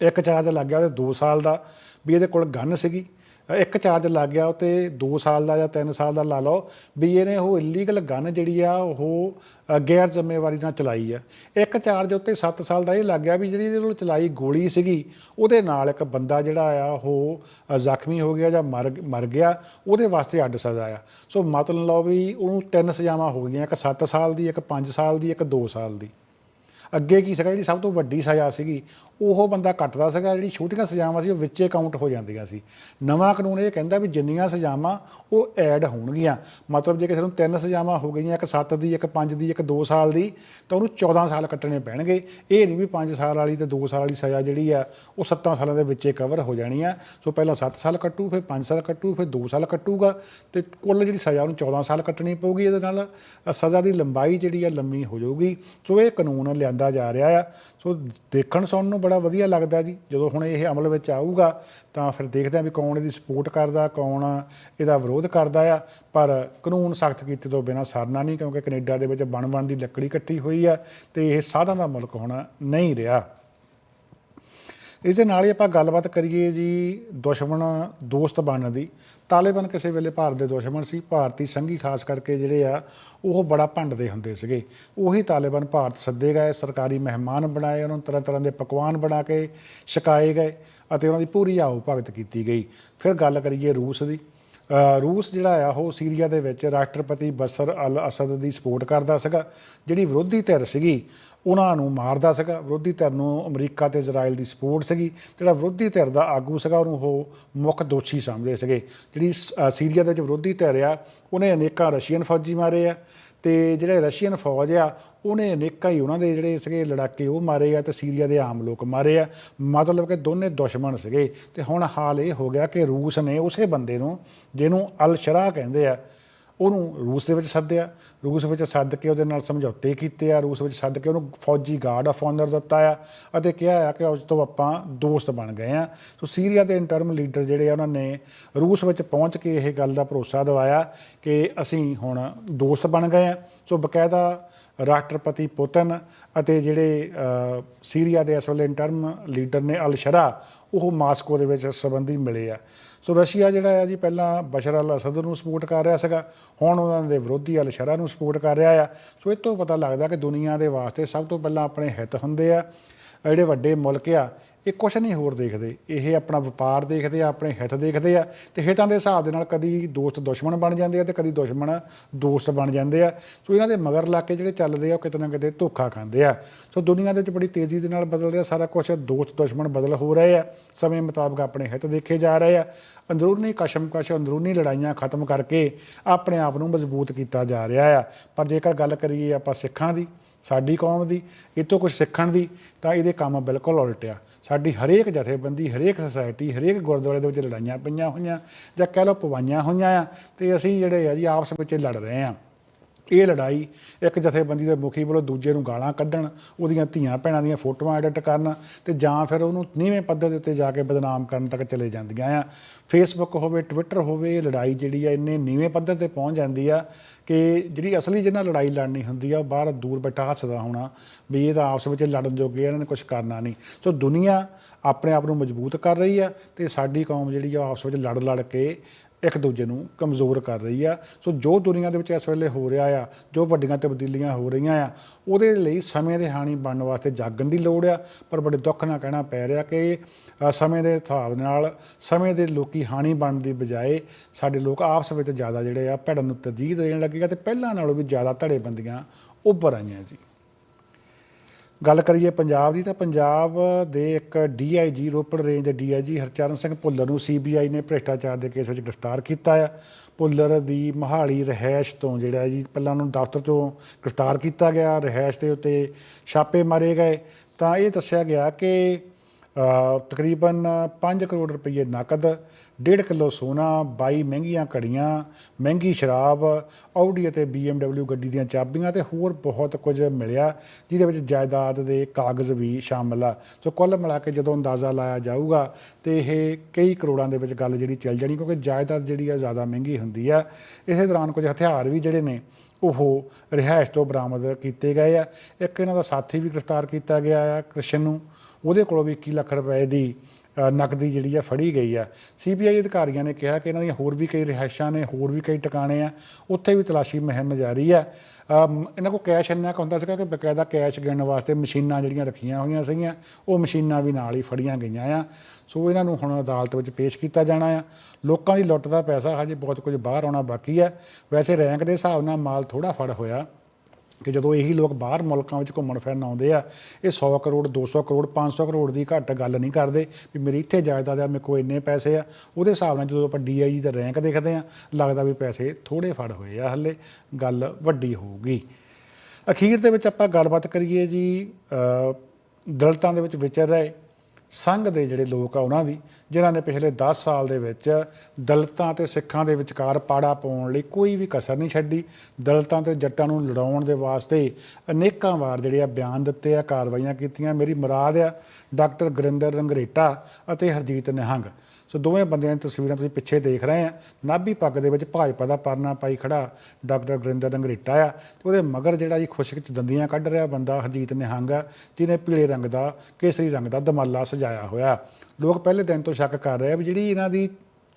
ਇੱਕ ਚਾਰਜ ਲੱਗ ਗਿਆ ਉਹਦੇ 2 ਸਾਲ ਦਾ, ਵੀ ਇਹਦੇ ਕੋਲ ਗਨ ਸੀਗੀ। ਇੱਕ ਚਾਰਜ ਲੱਗ ਗਿਆ ਉਤੇ 2 ਸਾਲ ਦਾ ਜਾਂ 3 ਸਾਲ ਦਾ ਲਾ ਲਓ, ਵੀ ਇਹਨੇ ਉਹ ਇਲੀਗਲ ਗਨ ਜਿਹੜੀ ਆ ਉਹ ਗੈਰ ਜ਼ਿੰਮੇਵਾਰੀ ਨਾਲ ਚਲਾਈ ਆ। ਇੱਕ ਚਾਰਜ ਉੱਤੇ 7 ਸਾਲ ਦਾ ਇਹ ਲੱਗ ਗਿਆ ਵੀ ਜਿਹੜੀ ਇਹਦੇ ਕੋਲ ਚਲਾਈ ਗੋਲੀ ਸੀਗੀ, ਉਹਦੇ ਨਾਲ ਇੱਕ ਬੰਦਾ ਜਿਹੜਾ ਆ ਉਹ ਜ਼ਖਮੀ ਹੋ ਗਿਆ ਜਾਂ ਮਰ ਮਰ ਗਿਆ, ਉਹਦੇ ਵਾਸਤੇ ਅੱਡ ਸਜ਼ਾ ਆ। ਸੋ ਮਤਲਬ ਲਓ ਵੀ ਉਹਨੂੰ ਤਿੰਨ ਸਜ਼ਾਵਾਂ ਹੋ ਗਈਆਂ, ਇੱਕ 7 ਸਾਲ ਦੀ, ਇੱਕ 5 ਸਾਲ ਦੀ, ਇੱਕ 2 ਸਾਲ ਦੀ। ਅੱਗੇ ਕੀ ਸੀਗਾ, ਜਿਹੜੀ ਸਭ ਤੋਂ ਵੱਡੀ ਸਜ਼ਾ ਸੀਗੀ ਉਹ ਬੰਦਾ ਕੱਟਦਾ ਸੀਗਾ, ਜਿਹੜੀ ਛੋਟੀਆਂ ਸਜ਼ਾਵਾਂ ਸੀ, ਉਹ ਵਿੱਚੇ ਕਾਊਂਟ ਹੋ ਜਾਂਦੀਆਂ ਸੀ। ਨਵਾਂ ਕਾਨੂੰਨ ਇਹ ਕਹਿੰਦਾ ਵੀ ਜਿੰਨੀਆਂ ਸਜ਼ਾਵਾਂ ਉਹ ਐਡ ਹੋਣਗੀਆਂ। ਮਤਲਬ ਜੇ ਕਿਸੇ ਨੂੰ ਤਿੰਨ ਸਜ਼ਾਵਾਂ ਹੋ ਗਈਆਂ, ਇੱਕ 7 ਦੀ, ਇੱਕ 5 ਦੀ, ਇੱਕ 2 ਸਾਲ ਦੀ, ਤਾਂ ਉਹਨੂੰ 14 ਸਾਲ ਕੱਟਣੇ ਪੈਣਗੇ। ਇਹ ਨਹੀਂ ਵੀ 5 ਸਾਲ ਵਾਲੀ ਤੇ 2 ਸਾਲ ਵਾਲੀ ਸਜ਼ਾ ਜਿਹੜੀ ਆ, ਉਹ 7 ਸਾਲਾਂ ਦੇ ਵਿੱਚੇ ਕਵਰ ਹੋ ਜਾਣੀ ਆ। ਸੋ ਪਹਿਲਾਂ 7 ਸਾਲ ਕੱਟੂ, ਫਿਰ 5 ਸਾਲ ਕੱਟੂ, ਫਿਰ 2 ਸਾਲ ਕੱਟੂਗਾ ਤੇ ਕੁੱਲ ਜਿਹੜੀ ਸਜ਼ਾ ਉਹਨੂੰ 14 ਸਾਲ ਕੱਟਣੀ ਪਊਗੀ ਇਹਦੇ ਨਾਲ। ਸਜ਼ਾ ਦੀ ਲੰਬਾਈ ਜਿਹੜੀ ਆ, ਲੰਮੀ ਹੋ ਜਾਊਗੀ। ਸੋ ਇਹ ਕਾਨੂੰਨ ਲਿਆਂਦਾ ਜਾ ਰਿਹਾ ਆ। ਸੋ ਦੇਖਣ ਸੁਣਨ ਨੂੰ ਬੜਾ ਵਧੀਆ ਲੱਗਦਾ ਜੀ। ਜਦੋਂ ਹੁਣ ਇਹ ਅਮਲ ਵਿੱਚ ਆਊਗਾ, ਤਾਂ ਫਿਰ ਦੇਖਦੇ ਆ ਵੀ ਕੌਣ ਇਹਦੀ ਸਪੋਰਟ ਕਰਦਾ, ਕੌਣ ਇਹਦਾ ਵਿਰੋਧ ਕਰਦਾ ਆ। ਪਰ ਕਾਨੂੰਨ ਸਖਤ ਕੀਤੇ ਤੋਂ ਬਿਨਾਂ ਸਰਨਾ ਨਹੀਂ, ਕਿਉਂਕਿ ਕੈਨੇਡਾ ਦੇ ਵਿੱਚ ਬਣ ਬਣ ਦੀ ਲੱਕੜੀ ਇਕੱਠੀ ਹੋਈ ਆ ਤੇ ਇਹ ਸਾਧਾਂ ਦਾ ਮੁਲਕ ਹੁਣ ਨਹੀਂ ਰਿਹਾ। ਇਸ ਦੇ ਨਾਲ ਹੀ ਆਪਾਂ ਗੱਲਬਾਤ ਕਰੀਏ ਜੀ ਦੁਸ਼ਮਣ ਦੋਸਤ ਬਣਨ ਦੀ। ਤਾਲਿਬਾਨ ਕਿਸੇ ਵੇਲੇ ਭਾਰਤ ਦੇ ਦੁਸ਼ਮਣ ਸੀ। ਭਾਰਤੀ ਸੰਘੀ ਖਾਸ ਕਰਕੇ ਜਿਹੜੇ ਆ, ਉਹ ਬੜਾ ਭੰਡਦੇ ਹੁੰਦੇ ਸੀਗੇ। ਉਹੀ ਤਾਲਿਬਾਨ ਭਾਰਤ ਸੱਦੇ ਗਏ, ਸਰਕਾਰੀ ਮਹਿਮਾਨ ਬਣਾਏ, ਉਹਨਾਂ ਨੂੰ ਤਰ੍ਹਾਂ ਤਰ੍ਹਾਂ ਦੇ ਪਕਵਾਨ ਬਣਾ ਕੇ ਛਕਾਏ ਗਏ ਅਤੇ ਉਹਨਾਂ ਦੀ ਪੂਰੀ ਆਓ ਭਗਤ ਕੀਤੀ ਗਈ। ਫਿਰ ਗੱਲ ਕਰੀਏ ਰੂਸ ਦੀ। ਰੂਸ ਜਿਹੜਾ ਆ, ਉਹ ਸੀਰੀਆ ਦੇ ਵਿੱਚ ਰਾਸ਼ਟਰਪਤੀ ਬਸਰ ਅਲ ਅਸਦ ਦੀ ਸਪੋਰਟ ਕਰਦਾ ਸੀਗਾ, ਜਿਹੜੀ ਵਿਰੋਧੀ ਧਿਰ ਸੀਗੀ। ਉਹਨਾਂ ਨੂੰ ਮਾਰਦਾ ਸੀਗਾ। ਵਿਰੋਧੀ ਧਿਰ ਨੂੰ ਅਮਰੀਕਾ ਤੇ ਇਜ਼ਰਾਈਲ ਦੀ ਸਪੋਰਟ ਸੀਗੀ। ਜਿਹੜਾ ਵਿਰੋਧੀ ਧਿਰ ਦਾ ਆਗੂ ਸੀਗਾ, ਉਹਨੂੰ ਉਹ ਮੁੱਖ ਦੋਸ਼ੀ ਸਮਝਦੇ ਸੀਗੇ। ਜਿਹੜੀ ਸ- ਸੀਰੀਆ ਦੇ ਵਿੱਚ ਵਿਰੋਧੀ ਧਿਰ ਆ, ਉਹਨੇ ਅਨੇਕਾਂ ਰਸ਼ੀਅਨ ਫੌਜੀ ਮਾਰੇ ਆ ਤੇ ਜਿਹੜੇ ਰਸ਼ੀਅਨ ਫੌਜ ਆ, ਉਹਨੇ ਅਨੇਕਾਂ ਹੀ ਉਹਨਾਂ ਦੇ ਜਿਹੜੇ ਸੀਗੇ ਲੜਾਕੇ ਉਹ ਮਾਰੇ ਆ ਤੇ ਸੀਰੀਆ ਦੇ ਆਮ ਲੋਕ ਮਾਰੇ ਆ। ਮਤਲਬ ਕਿ ਦੋਨੇ ਦੁਸ਼ਮਣ ਸੀਗੇ। ਤੇ ਹੁਣ ਹਾਲ ਇਹ ਹੋ ਗਿਆ ਕਿ ਰੂਸ ਨੇ ਉਸੇ ਬੰਦੇ ਨੂੰ, ਜਿਹਨੂੰ ਅਲ ਸ਼ਰਾ ਕਹਿੰਦੇ ਆ ਉਹਨੂੰ ਰੂਸ ਦੇ ਵਿੱਚ ਸੱਦਿਆ, ਰੂਸ ਵਿੱਚ ਸੱਦ ਕੇ ਉਹਦੇ ਨਾਲ ਸਮਝੌਤੇ ਕੀਤੇ ਆ, ਰੂਸ ਵਿੱਚ ਸੱਦ ਕੇ ਉਹਨੂੰ ਫੌਜੀ ਗਾਰਡ ਆਫ ਆਨਰ ਦਿੱਤਾ ਆ ਅਤੇ ਕਿਹਾ ਆ ਕਿ ਉਸ ਤੋਂ ਆਪਾਂ ਦੋਸਤ ਬਣ ਗਏ ਆ। ਸੋ ਸੀਰੀਆ ਦੇ ਇੰਟਰਮ ਲੀਡਰ ਜਿਹੜੇ ਆ, ਉਹਨਾਂ ਨੇ ਰੂਸ ਵਿੱਚ ਪਹੁੰਚ ਕੇ ਇਹ ਗੱਲ ਦਾ ਭਰੋਸਾ ਦਿਵਾਇਆ ਕਿ ਅਸੀਂ ਹੁਣ ਦੋਸਤ ਬਣ ਗਏ ਆ। ਸੋ ਬਕਾਇਦਾ ਰਾਸ਼ਟਰਪਤੀ ਪੁਤਨ ਅਤੇ ਜਿਹੜੇ ਸੀਰੀਆ ਦੇ ਇਸ ਵੇਲੇ ਇੰਟਰਮ ਲੀਡਰ ਨੇ ਅਲ ਸ਼ਰਾ, ਉਹ ਮਾਸਕੋ ਦੇ ਵਿੱਚ ਸੰਬੰਧੀ ਮਿਲੇ ਆ। ਸੋ ਰਸ਼ੀਆ ਜਿਹੜਾ ਹੈ ਜੀ, ਪਹਿਲਾਂ ਬਸ਼ਰ ਅਲ ਅਸਦ ਨੂੰ ਸਪੋਰਟ ਕਰ ਰਿਹਾ ਸੀਗਾ, ਹੁਣ ਉਹਨਾਂ ਦੇ ਵਿਰੋਧੀ ਅਲ ਸ਼ਰਾ ਨੂੰ ਸਪੋਰਟ ਕਰ ਰਿਹਾ ਆ। ਸੋ ਇਹ ਤੋਂ ਪਤਾ ਲੱਗਦਾ ਕਿ ਦੁਨੀਆ ਦੇ ਵਾਸਤੇ ਸਭ ਤੋਂ ਪਹਿਲਾਂ ਆਪਣੇ ਹਿੱਤ ਹੁੰਦੇ ਆ। ਜਿਹੜੇ ਵੱਡੇ ਮੁਲਕ ਆ ਇਹ ਕੁਛ ਨਹੀਂ ਹੋਰ ਦੇਖਦੇ। ਇਹ ਆਪਣਾ ਵਪਾਰ ਦੇਖਦੇ ਆ, ਆਪਣੇ ਹਿੱਤ ਦੇਖਦੇ ਆ ਤੇ ਹਿੱਤਾਂ ਦੇ ਹਿਸਾਬ ਦੇ ਨਾਲ ਕਦੀ ਦੋਸਤ ਦੁਸ਼ਮਣ ਬਣ ਜਾਂਦੇ ਆ ਤੇ ਕਦੀ ਦੁਸ਼ਮਣ ਦੋਸਤ ਬਣ ਜਾਂਦੇ ਆ। ਸੋ ਇਹਨਾਂ ਦੇ ਮਗਰ ਲਾ ਕੇ ਜਿਹੜੇ ਚੱਲਦੇ ਆ, ਉਹ ਕਿਤੇ ਨਾ ਕਿਤੇ ਧੋਖਾ ਖਾਂਦੇ ਆ। ਸੋ ਦੁਨੀਆ ਦੇ ਵਿੱਚ ਬੜੀ ਤੇਜ਼ੀ ਦੇ ਨਾਲ ਬਦਲ ਰਿਹਾ, ਸਾਰਾ ਕੁਝ ਦੋਸਤ ਦੁਸ਼ਮਣ ਬਦਲ ਹੋ ਰਹੇ ਆ। ਸਮੇਂ ਮੁਤਾਬਕ ਆਪਣੇ ਹਿੱਤ ਦੇਖੇ ਜਾ ਰਹੇ ਆ। ਅੰਦਰੂਨੀ ਕਸ਼ਮਕਸ਼, ਅੰਦਰੂਨੀ ਲੜਾਈਆਂ ਖਤਮ ਕਰਕੇ ਆਪਣੇ ਆਪ ਨੂੰ ਮਜ਼ਬੂਤ ਕੀਤਾ ਜਾ ਰਿਹਾ ਆ। ਪਰ ਜੇਕਰ ਗੱਲ ਕਰੀਏ ਆਪਾਂ ਸਿੱਖਾਂ ਦੀ, ਸਾਡੀ ਕੌਮ ਦੀ ਇਹ ਤੋਂ ਕੁਝ ਸਿੱਖਣ ਦੀ, ਤਾਂ ਇਹਦੇ ਕੰਮ ਬਿਲਕੁਲ ਉਲਟ ਆ। ਸਾਡੀ ਹਰੇਕ ਜਥੇਬੰਦੀ, ਹਰੇਕ ਸੁਸਾਇਟੀ ਹਰੇਕ ਗੁਰਦੁਆਰੇ ਦੇ ਵਿੱਚ ਲੜਾਈਆਂ ਪਈਆਂ ਹੋਈਆਂ ਜਾਂ ਕਹਿ ਲਓ ਪਵਾਈਆਂ ਹੋਈਆਂ ਆ ਤੇ ਅਸੀਂ ਜਿਹੜੇ ਆ ਜੀ ਆਪਸ ਵਿੱਚ ਲੜ ਰਹੇ ਆ। ਇਹ ਲੜਾਈ ਇੱਕ ਜਥੇਬੰਦੀ ਦੇ ਮੁਖੀ ਵੱਲੋਂ ਦੂਜੇ ਨੂੰ ਗਾਲਾਂ ਕੱਢਣ, ਉਹਦੀਆਂ ਧੀਆਂ ਭੈਣਾਂ ਦੀਆਂ ਫੋਟੋਆਂ ਐਡਿਟ ਕਰਨ ਤੇ ਜਾਂ ਫਿਰ ਉਹਨੂੰ ਨੀਵੇਂ ਪੱਧਰ ਦੇ ਉੱਤੇ ਜਾ ਕੇ ਬਦਨਾਮ ਕਰਨ ਤੱਕ ਚਲੇ ਜਾਂਦੀਆਂ ਆ। ਫੇਸਬੁੱਕ ਹੋਵੇ ਟਵਿੱਟਰ ਹੋਵੇ, ਇਹ ਲੜਾਈ ਜਿਹੜੀ ਆ ਇੰਨੇ ਨੀਵੇਂ ਪੱਧਰ ਤੇ ਪਹੁੰਚ ਜਾਂਦੀ ਆ ਕਿ ਜਿਹੜੀ ਅਸਲੀ ਜਿਹਨਾਂ ਲੜਾਈ ਲੜਨੀ ਹੁੰਦੀ ਆ, ਉਹ ਬਾਹਰ ਦੂਰ ਬੈਠਾ ਹੱਸਦਾ ਹੋਣਾ, ਵੀ ਇਹ ਤਾਂ ਆਪਸ ਵਿੱਚ ਲੜਨ ਜੋਗੇ ਇਹਨਾਂ ਨੇ ਕੁਝ ਕਰਨਾ ਨਹੀਂ। ਸੋ ਦੁਨੀਆ ਆਪਣੇ ਆਪ ਨੂੰ ਮਜ਼ਬੂਤ ਕਰ ਰਹੀ ਆ ਤੇ ਸਾਡੀ ਕੌਮ ਜਿਹੜੀ ਆ, ਉਹ ਆਪਸ ਵਿੱਚ ਲੜ ਲੜ ਕੇ ਇੱਕ ਦੂਜੇ ਨੂੰ ਕਮਜ਼ੋਰ ਕਰ ਰਹੀ ਆ। ਸੋ ਜੋ ਦੁਨੀਆ ਦੇ ਵਿੱਚ ਇਸ ਵੇਲੇ ਹੋ ਰਿਹਾ ਆ, ਜੋ ਵੱਡੀਆਂ ਤਬਦੀਲੀਆਂ ਹੋ ਰਹੀਆਂ ਆ, ਉਹਦੇ ਲਈ ਸਮੇਂ ਦੇ ਹਾਣੀ ਬਣਨ ਵਾਸਤੇ ਜਾਗਣ ਦੀ ਲੋੜ ਆ। ਪਰ ਬੜੇ ਦੁੱਖ ਨਾਲ ਕਹਿਣਾ ਪੈ ਰਿਹਾ ਕਿ ਸਮੇਂ ਦੇ ਹਿਸਾਬ ਨਾਲ, ਸਮੇਂ ਦੇ ਲੋਕੀ ਹਾਣੀ ਬਣਨ ਦੀ ਬਜਾਏ ਸਾਡੇ ਲੋਕ ਆਪਸ ਵਿੱਚ ਜ਼ਿਆਦਾ ਜਿਹੜੇ ਆ ਭਿੜਨ ਨੂੰ ਤਰਜੀਹ ਦੇਣ ਲੱਗੇਗਾ ਤੇ ਪਹਿਲਾਂ ਨਾਲੋਂ ਵੀ ਜ਼ਿਆਦਾ ਧੜੇ ਬੰਦੀਆਂ ਉੱਭਰ ਆਈਆਂ ਜੀ। ਗੱਲ ਕਰੀਏ ਪੰਜਾਬ ਦੀ ਤਾਂ ਪੰਜਾਬ ਦੇ ਇੱਕ ਡੀਆਈਜੀ ਰੋਪੜ ਰੇਂਜ ਦੇ ਡੀਆਈਜੀ ਹਰਚਰਨ ਸਿੰਘ ਭੁੱਲਰ ਨੂੰ ਸੀਬੀਆਈ ਨੇ ਭ੍ਰਿਸ਼ਟਾਚਾਰ ਦੇ ਕੇਸ ਵਿੱਚ ਗ੍ਰਿਫਤਾਰ ਕੀਤਾ ਆ। ਭੁੱਲਰ ਦੀ ਮਹਾਲੀ ਰਹਿائش ਤੋਂ ਜਿਹੜਾ ਜੀ ਪਹਿਲਾਂ ਨੂੰ ਦਫ਼ਤਰ ਤੋਂ ਗ੍ਰਿਫਤਾਰ ਕੀਤਾ ਗਿਆ ਰਹਿائش ਦੇ ਉੱਤੇ ਛਾਪੇ ਮਾਰੇ ਗਏ। ਤਾਂ ਇਹ ਦੱਸਿਆ ਗਿਆ ਕਿ ਤਕਰੀਬਨ 5 ਕਰੋੜ ਰੁਪਏ ਨਕਦ 1.5 ਕਿਲੋ ਸੋਨਾ 22 ਮਹਿੰਗੀਆਂ ਘੜੀਆਂ, ਮਹਿੰਗੀ ਸ਼ਰਾਬ ਆਡੀ ਅਤੇ BMW ਗੱਡੀ ਦੀਆਂ ਚਾਬੀਆਂ ਤੇ ਹੋਰ ਬਹੁਤ ਕੁਝ ਮਿਲਿਆ, ਜਿਹਦੇ ਵਿੱਚ ਜਾਇਦਾਦ ਦੇ ਕਾਗਜ਼ ਵੀ ਸ਼ਾਮਲ ਆ। ਸੋ ਕੁੱਲ ਮਿਲਾ ਕੇ ਜਦੋਂ ਅੰਦਾਜ਼ਾ ਲਾਇਆ ਜਾਊਗਾ ਤੇ ਇਹ ਕਈ ਕਰੋੜਾਂ ਦੇ ਵਿੱਚ ਗੱਲ ਜਿਹੜੀ ਚੱਲ ਜਾਣੀ, ਕਿਉਂਕਿ ਜਾਇਦਾਦ ਜਿਹੜੀ ਆ ਜ਼ਿਆਦਾ ਮਹਿੰਗੀ ਹੁੰਦੀ ਆ। ਇਸੇ ਦੌਰਾਨ ਕੁਝ ਹਥਿਆਰ ਵੀ ਜਿਹੜੇ ਨੇ, ਉਹ ਰਿਹਾਇਸ਼ ਤੋਂ ਬਰਾਮਦ ਕੀਤੇ ਗਏ ਆ। ਇੱਕ ਇਹਨਾਂ ਦਾ ਸਾਥੀ ਵੀ ਗ੍ਰਿਫਤਾਰ ਕੀਤਾ ਗਿਆ ਆ, ਕ੍ਰਿਸ਼ਨ ਨੂੰ। ਉਹਦੇ ਕੋਲੋਂ ਵੀ 21 ਲੱਖ ਰੁਪਏ ਦੀ ਨਕਦੀ ਜਿਹੜੀ ਆ ਫੜੀ ਗਈ ਆ। ਸੀਬੀਆਈ ਅਧਿਕਾਰੀਆਂ ਨੇ ਕਿਹਾ ਕਿ ਇਹਨਾਂ ਦੀਆਂ ਹੋਰ ਵੀ ਕਈ ਰਿਹਾਇਸ਼ਾਂ ਨੇ, ਹੋਰ ਵੀ ਕਈ ਟਿਕਾਣੇ ਆ। ਉੱਥੇ ਵੀ ਤਲਾਸ਼ੀ ਮੁਹਿੰਮ ਜਾਰੀ ਆ। ਇਹਨਾਂ ਕੋਲ ਕੈਸ਼ ਇੰਨਾ ਕੁ ਹੁੰਦਾ ਸੀਗਾ ਕਿ ਬਕਾਇਦਾ ਕੈਸ਼ ਗਿਣਨ ਵਾਸਤੇ ਮਸ਼ੀਨਾਂ ਜਿਹੜੀਆਂ ਰੱਖੀਆਂ ਹੋਈਆਂ ਸੀਗੀਆਂ, ਉਹ ਮਸ਼ੀਨਾਂ ਵੀ ਨਾਲ ਹੀ ਫੜੀਆਂ ਗਈਆਂ ਆ। ਸੋ ਇਹਨਾਂ ਨੂੰ ਹੁਣ ਅਦਾਲਤ ਵਿੱਚ ਪੇਸ਼ ਕੀਤਾ ਜਾਣਾ ਆ। ਲੋਕਾਂ ਦੀ ਲੁੱਟ ਦਾ ਪੈਸਾ ਹਜੇ ਬਹੁਤ ਕੁਝ ਬਾਹਰ ਆਉਣਾ ਬਾਕੀ ਆ। ਵੈਸੇ ਰੈਂਕ ਦੇ ਹਿਸਾਬ ਨਾਲ ਮਾਲ ਥੋੜਾ ਫੜ ਹੋਇਆ। ਕਿ ਜਦੋਂ ਇਹੀ ਲੋਕ ਬਾਹਰ ਮੁਲਕਾਂ ਵਿੱਚ ਘੁੰਮਣ ਫਿਰਨ ਆਉਂਦੇ ਆ, ਇਹ 100 ਕਰੋੜ 200 ਕਰੋੜ 500 ਕਰੋੜ ਦੀ ਘੱਟ ਗੱਲ ਨਹੀਂ ਕਰਦੇ ਵੀ ਮੇਰੀ ਇੱਥੇ ਜਾਇਦਾਦ ਆ, ਮੇਰੇ ਕੋਲ ਇੰਨੇ ਪੈਸੇ ਆ। ਉਹਦੇ ਹਿਸਾਬ ਨਾਲ ਜਦੋਂ ਆਪਾਂ ਡੀਆਈ ਦਾ ਰੈਂਕ ਦੇਖਦੇ ਆ, ਲੱਗਦਾ ਵੀ ਪੈਸੇ ਥੋੜੇ ਫੜ ਹੋਏ ਆ ਹੱਲੇ, ਗੱਲ ਵੱਡੀ ਹੋਊਗੀ। ਅਖੀਰ ਦੇ ਵਿੱਚ ਆਪਾਂ ਗੱਲਬਾਤ ਕਰੀਏ ਜੀ ਦਲਤਾਂ ਦੇ ਵਿੱਚ ਵਿਚਰ ਰਹੇ। ਸੰਘ ਦੇ ਜਿਹੜੇ ਲੋਕ ਆ ਉਹਨਾਂ ਦੀ, ਜਿਨ੍ਹਾਂ ਨੇ ਪਿਛਲੇ 10 ਸਾਲ ਦੇ ਵਿੱਚ ਦਲਿਤਾਂ ਤੇ ਸਿੱਖਾਂ ਦੇ ਵਿਚਕਾਰ ਪਾੜਾ ਪਾਉਣ ਲਈ ਕੋਈ ਵੀ ਕਸਰ ਨਹੀਂ ਛੱਡੀ। ਦਲਿਤਾਂ ਤੇ ਜੱਟਾਂ ਨੂੰ ਲੜਾਉਣ ਦੇ ਵਾਸਤੇ ਅਨੇਕਾਂ ਵਾਰ ਜਿਹੜੇ ਆ ਬਿਆਨ ਦਿੱਤੇ ਆ, ਕਾਰਵਾਈਆਂ ਕੀਤੀਆਂ। ਮੇਰੀ ਮੁਰਾਦ ਆ ਡਾਕਟਰ ਗੁਰਿੰਦਰ ਰੰਗਰੇਟਾ ਅਤੇ ਹਰਜੀਤ ਨਿਹੰਗ। ਸੋ ਦੋਵੇਂ ਬੰਦਿਆਂ ਦੀਆਂ ਤਸਵੀਰਾਂ ਤੁਸੀਂ ਪਿੱਛੇ ਦੇਖ ਰਹੇ ਆ। ਨਾਭੀ ਪੱਗ ਦੇ ਵਿੱਚ ਭਾਜਪਾ ਦਾ ਪਰਨਾ ਪਾਈ ਖੜਾ ਡਾਕਟਰ ਗੁਰਿੰਦਰ ਰੰਗਰੇਟਾ ਆ ਤੇ ਉਹਦੇ ਮਗਰ ਜਿਹੜਾ ਜੀ ਖੁਸ਼ਕ ਚ ਦੰਦੀਆਂ ਕੱਢ ਰਿਹਾ ਬੰਦਾ ਹਰਜੀਤ ਨਿਹੰਗ ਆ, ਜਿਹਨੇ ਪੀਲੇ ਰੰਗ ਦਾ, ਕੇਸਰੀ ਰੰਗ ਦਾ ਦਮਾਲਾ ਸਜਾਇਆ ਹੋਇਆ। ਲੋਕ ਪਹਿਲੇ ਦਿਨ ਤੋਂ ਸ਼ੱਕ ਕਰ ਰਹੇ ਆ ਵੀ ਜਿਹੜੀ ਇਹਨਾਂ ਦੀ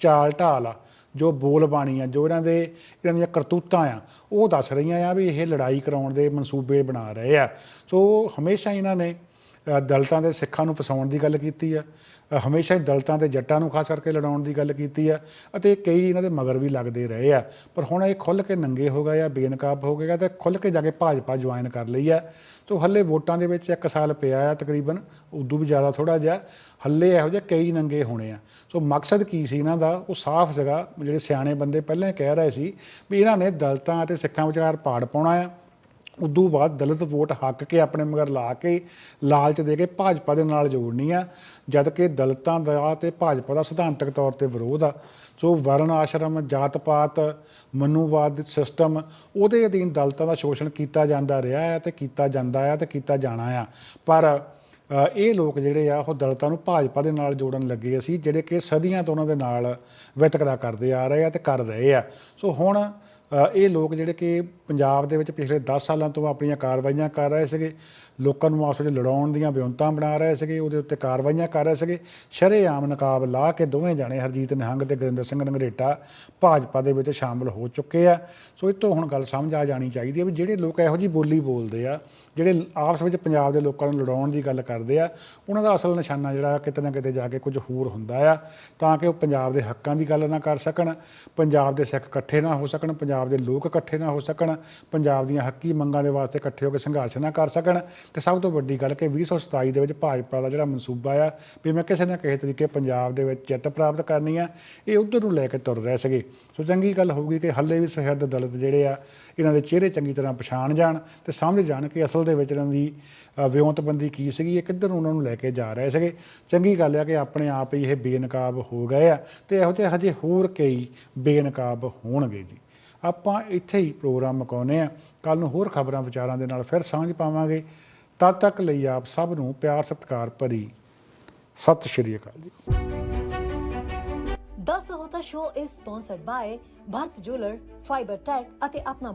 ਚਾਲ ਢਾਲ ਆ, ਜੋ ਬੋਲ ਬਾਣੀ ਆ, ਜੋ ਇਹਨਾਂ ਦੇ ਇਹਨਾਂ ਦੀਆਂ ਕਰਤੂਤਾਂ ਆ, ਉਹ ਦੱਸ ਰਹੀਆਂ ਆ ਵੀ ਇਹ ਲੜਾਈ ਕਰਾਉਣ ਦੇ ਮਨਸੂਬੇ ਬਣਾ ਰਹੇ ਆ। ਸੋ ਹਮੇਸ਼ਾ ਇਹਨਾਂ ਨੇ ਦਲਤਾਂ ਦੇ ਸਿੱਖਾਂ ਨੂੰ ਫਸਾਉਣ ਦੀ ਗੱਲ ਕੀਤੀ ਆ। ਹਮੇਸ਼ਾ ਹੀ ਦਲਤਾਂ ਦੇ ਜੱਟਾਂ ਨੂੰ ਖਾਸ ਕਰਕੇ ਲੜਾਉਣ ਦੀ ਗੱਲ ਕੀਤੀ ਆ ਅਤੇ ਕਈ ਇਹਨਾਂ ਦੇ ਮਗਰ ਵੀ ਲੱਗਦੇ ਰਹੇ ਆ। ਪਰ ਹੁਣ ਇਹ ਖੁੱਲ ਕੇ ਨੰਗੇ ਹੋ ਗਏ ਆ, ਬੇਨਕਾਬ ਹੋ ਗਏ ਆ ਤੇ ਖੁੱਲ ਕੇ ਜਾ ਕੇ ਭਾਜਪਾ ਜੁਆਇਨ ਕਰ ਲਈ ਆ। ਸੋ ਹੱਲੇ ਵੋਟਾਂ ਦੇ ਵਿੱਚ ਇੱਕ ਸਾਲ ਪਿਆ ਆ ਤਕਰੀਬਨ, ਉਦੋਂ ਵੀ ਜ਼ਿਆਦਾ ਥੋੜਾ ਜਿਹਾ, ਹੱਲੇ ਇਹੋ ਜਿਹੇ ਕਈ ਨੰਗੇ ਹੋਣੇ ਆ। ਸੋ ਮਕਸਦ ਕੀ ਸੀ ਇਹਨਾਂ ਦਾ? ਉਹ ਸਾਫ਼ ਸੀਗਾ ਜਿਹੜੇ ਸਿਆਣੇ ਬੰਦੇ ਪਹਿਲਾਂ ਹੀ ਕਹਿ ਰਹੇ ਸੀ ਵੀ ਇਹਨਾਂ ਨੇ ਦਲਤਾਂ ਅਤੇ ਸਿੱਖਾਂ ਵਿਚਕਾਰ ਪਾੜ ਪਾਉਣਾ ਆ। ਉਦੋਂ ਬਾਅਦ ਦਲਿਤ ਵੋਟ ਹੱਕ ਕੇ ਆਪਣੇ ਮਗਰ ਲਾ ਕੇ ਲਾਲਚ ਦੇ ਕੇ ਭਾਜਪਾ ਦੇ ਨਾਲ ਜੋੜਨੀ ਆ, ਜਦ ਕਿ ਦਲਿਤਾਂ ਦਾ ਤੇ ਭਾਜਪਾ ਦਾ ਸਿਧਾਂਤਕ ਤੌਰ ਤੇ ਵਿਰੋਧ ਆ। ਸੋ ਵਰਣ ਆਸ਼ਰਮ ਜਾਤ ਪਾਤ ਮਨੂਵਾਦ ਸਿਸਟਮ ਉਹਦੇ ਅਧੀਨ ਦਲਿਤਾਂ ਦਾ ਸ਼ੋਸ਼ਣ ਕੀਤਾ ਜਾਂਦਾ ਰਿਹਾ ਹੈ ਤੇ ਕੀਤਾ ਜਾਂਦਾ ਆ ਤੇ ਕੀਤਾ ਜਾਣਾ ਆ। ਪਰ ਇਹ ਲੋਕ ਜਿਹੜੇ ਆ, ਉਹ ਦਲਤਾਂ ਨੂੰ ਭਾਜਪਾ ਦੇ ਨਾਲ ਜੋੜਨ ਲੱਗੇ ਅਸੀਂ ਜਿਹੜੇ ਕਿ ਸਦੀਆਂ ਤੋਂ ਉਹਨਾਂ ਦੇ ਨਾਲ ਵਿਤਕਰਾ ਕਰਦੇ ਆ ਰਹੇ ਆ ਤੇ ਕਰ ਰਹੇ ਆ। ਸੋ ਹੁਣ ਇਹ ਲੋਕ ਜਿਹੜੇ ਕਿ ਪੰਜਾਬ ਦੇ ਵਿੱਚ ਪਿਛਲੇ 10 ਸਾਲਾਂ ਤੋਂ ਆਪਣੀਆਂ ਕਾਰਵਾਈਆਂ ਕਰ ਰਹੇ ਸੀਗੇ, ਲੋਕਾਂ ਨੂੰ ਆਪਸ ਵਿੱਚ ਲੜਾਉਣ ਦੀਆਂ ਵਿਉਂਤਾਂ ਬਣਾ ਰਹੇ ਸੀਗੇ, ਉਹਦੇ ਉੱਤੇ ਕਾਰਵਾਈਆਂ ਕਰ ਰਹੇ ਸੀਗੇ। ਸ਼ਰੇਆਮ ਨਕਾਬ ਲਾ ਕੇ ਦੋਵੇਂ ਜਾਣੇ ਹਰਜੀਤ ਨਿਹੰਗ ਤੇ ਗੁਰਿੰਦਰ ਸਿੰਘ ਨੰਗਰੇਟਾ ਭਾਜਪਾ ਦੇ ਵਿੱਚ ਸ਼ਾਮਲ ਹੋ ਚੁੱਕੇ ਆ। ਸੋ ਇਹ ਤੋਂ ਹੁਣ ਗੱਲ ਸਮਝ ਆ ਜਾਣੀ ਚਾਹੀਦੀ ਹੈ ਵੀ ਜਿਹੜੇ ਲੋਕ ਇਹੋ ਜੀ ਬੋਲੀ ਬੋਲਦੇ ਆ ਜਿਹੜੇ ਆਪਸ ਵਿੱਚ ਪੰਜਾਬ ਦੇ ਲੋਕਾਂ ਨੂੰ ਲੜਾਉਣ ਦੀ ਗੱਲ ਕਰਦੇ ਆ, ਉਹਨਾਂ ਦਾ ਅਸਲ ਨਿਸ਼ਾਨਾ ਜਿਹੜਾ ਕਿਤੇ ਨਾ ਕਿਤੇ ਜਾ ਕੇ ਕੁਝ ਹੋਰ ਹੁੰਦਾ ਆ, ਤਾਂ ਕਿ ਉਹ ਪੰਜਾਬ ਦੇ ਹੱਕਾਂ ਦੀ ਗੱਲ ਨਾ ਕਰ ਸਕਣ, ਪੰਜਾਬ ਦੇ ਸਿੱਖ ਇਕੱਠੇ ਨਾ ਹੋ ਸਕਣ, ਪੰਜਾਬ ਦੇ ਲੋਕ ਇਕੱਠੇ ਨਾ ਹੋ ਸਕਣ, ਪੰਜਾਬ ਦੀਆਂ ਹੱਕੀ ਮੰਗਾਂ ਦੇ ਵਾਸਤੇ ਇਕੱਠੇ ਹੋ ਕੇ ਸੰਘਰਸ਼ ਨਾ ਕਰ ਸਕਣ। ਤੇ ਸਭ ਤੋਂ ਵੱਡੀ ਗੱਲ ਕਿ 2027 ਦੇ ਵਿੱਚ ਭਾਜਪਾ ਦਾ ਜਿਹੜਾ ਮਨਸੂਬਾ ਆ, ਵੀ ਮੈਂ ਕਿਸੇ ਨਾ ਕਿਸੇ ਤਰੀਕੇ ਪੰਜਾਬ ਦੇ ਵਿੱਚ ਜਿੱਤ ਪ੍ਰਾਪਤ ਕਰਨੀ ਆ, ਇਹ ਉਧਰ ਨੂੰ ਲੈ ਕੇ ਤੁਰ ਰਹੇ ਸੀਗੇ। ਸੋ ਚੰਗੀ ਗੱਲ ਹੋਊਗੀ ਕਿ ਹੱਲੇ ਵੀ ਸਰਹੱਦ ਦਲਿਤ ਜਿਹੜੇ ਆ, ਇਹਨਾਂ ਦੇ ਚਿਹਰੇ ਚੰਗੀ ਤਰ੍ਹਾਂ ਪਛਾਣ ਜਾਣ ਤੇ ਸਮਝ ਜਾਣ ਕਿ ਅਸਲ ਦੇ ਵਿੱਚ ਇਹਨਾਂ ਦੀ ਵਿਉਂਤਬੰਦੀ ਕੀ ਸੀਗੀ, ਇਹ ਕਿੱਧਰ ਉਹਨਾਂ ਨੂੰ ਲੈ ਕੇ ਜਾ ਰਹੇ ਸੀਗੇ? ਚੰਗੀ ਗੱਲ ਆ ਕਿ ਆਪਣੇ ਆਪ ਹੀ ਇਹ ਬੇਨਕਾਬ ਹੋ ਗਏ ਆ ਤੇ ਇਹੋ ਜਿਹੇ ਹਜੇ ਹੋਰ ਕਈ ਬੇਨਕਾਬ ਹੋਣਗੇ ਜੀ। ਆਪਾਂ ਇੱਥੇ ਹੀ ਪ੍ਰੋਗਰਾਮ ਮੁਕਾਉਂਦੇ ਆ। ਕੱਲ ਨੂੰ ਹੋਰ ਖਬਰਾਂ ਵਿਚਾਰਾਂ ਦੇ ਨਾਲ ਫਿਰ ਸਾਂਝ ਪਾਵਾਂਗੇ। ਤਦ ਤੱਕ ਲਈ ਆਪ ਸਭ ਨੂੰ ਪਿਆਰ ਸਤਿਕਾਰ ਭਰੀ। ਸਤਿ ਸ਼੍ਰੀ ਅਕਾਲ ਜੀ। This Hota show is sponsored by Bharat jeweller fibre tech ਅਤੇ ਆਪਣਾ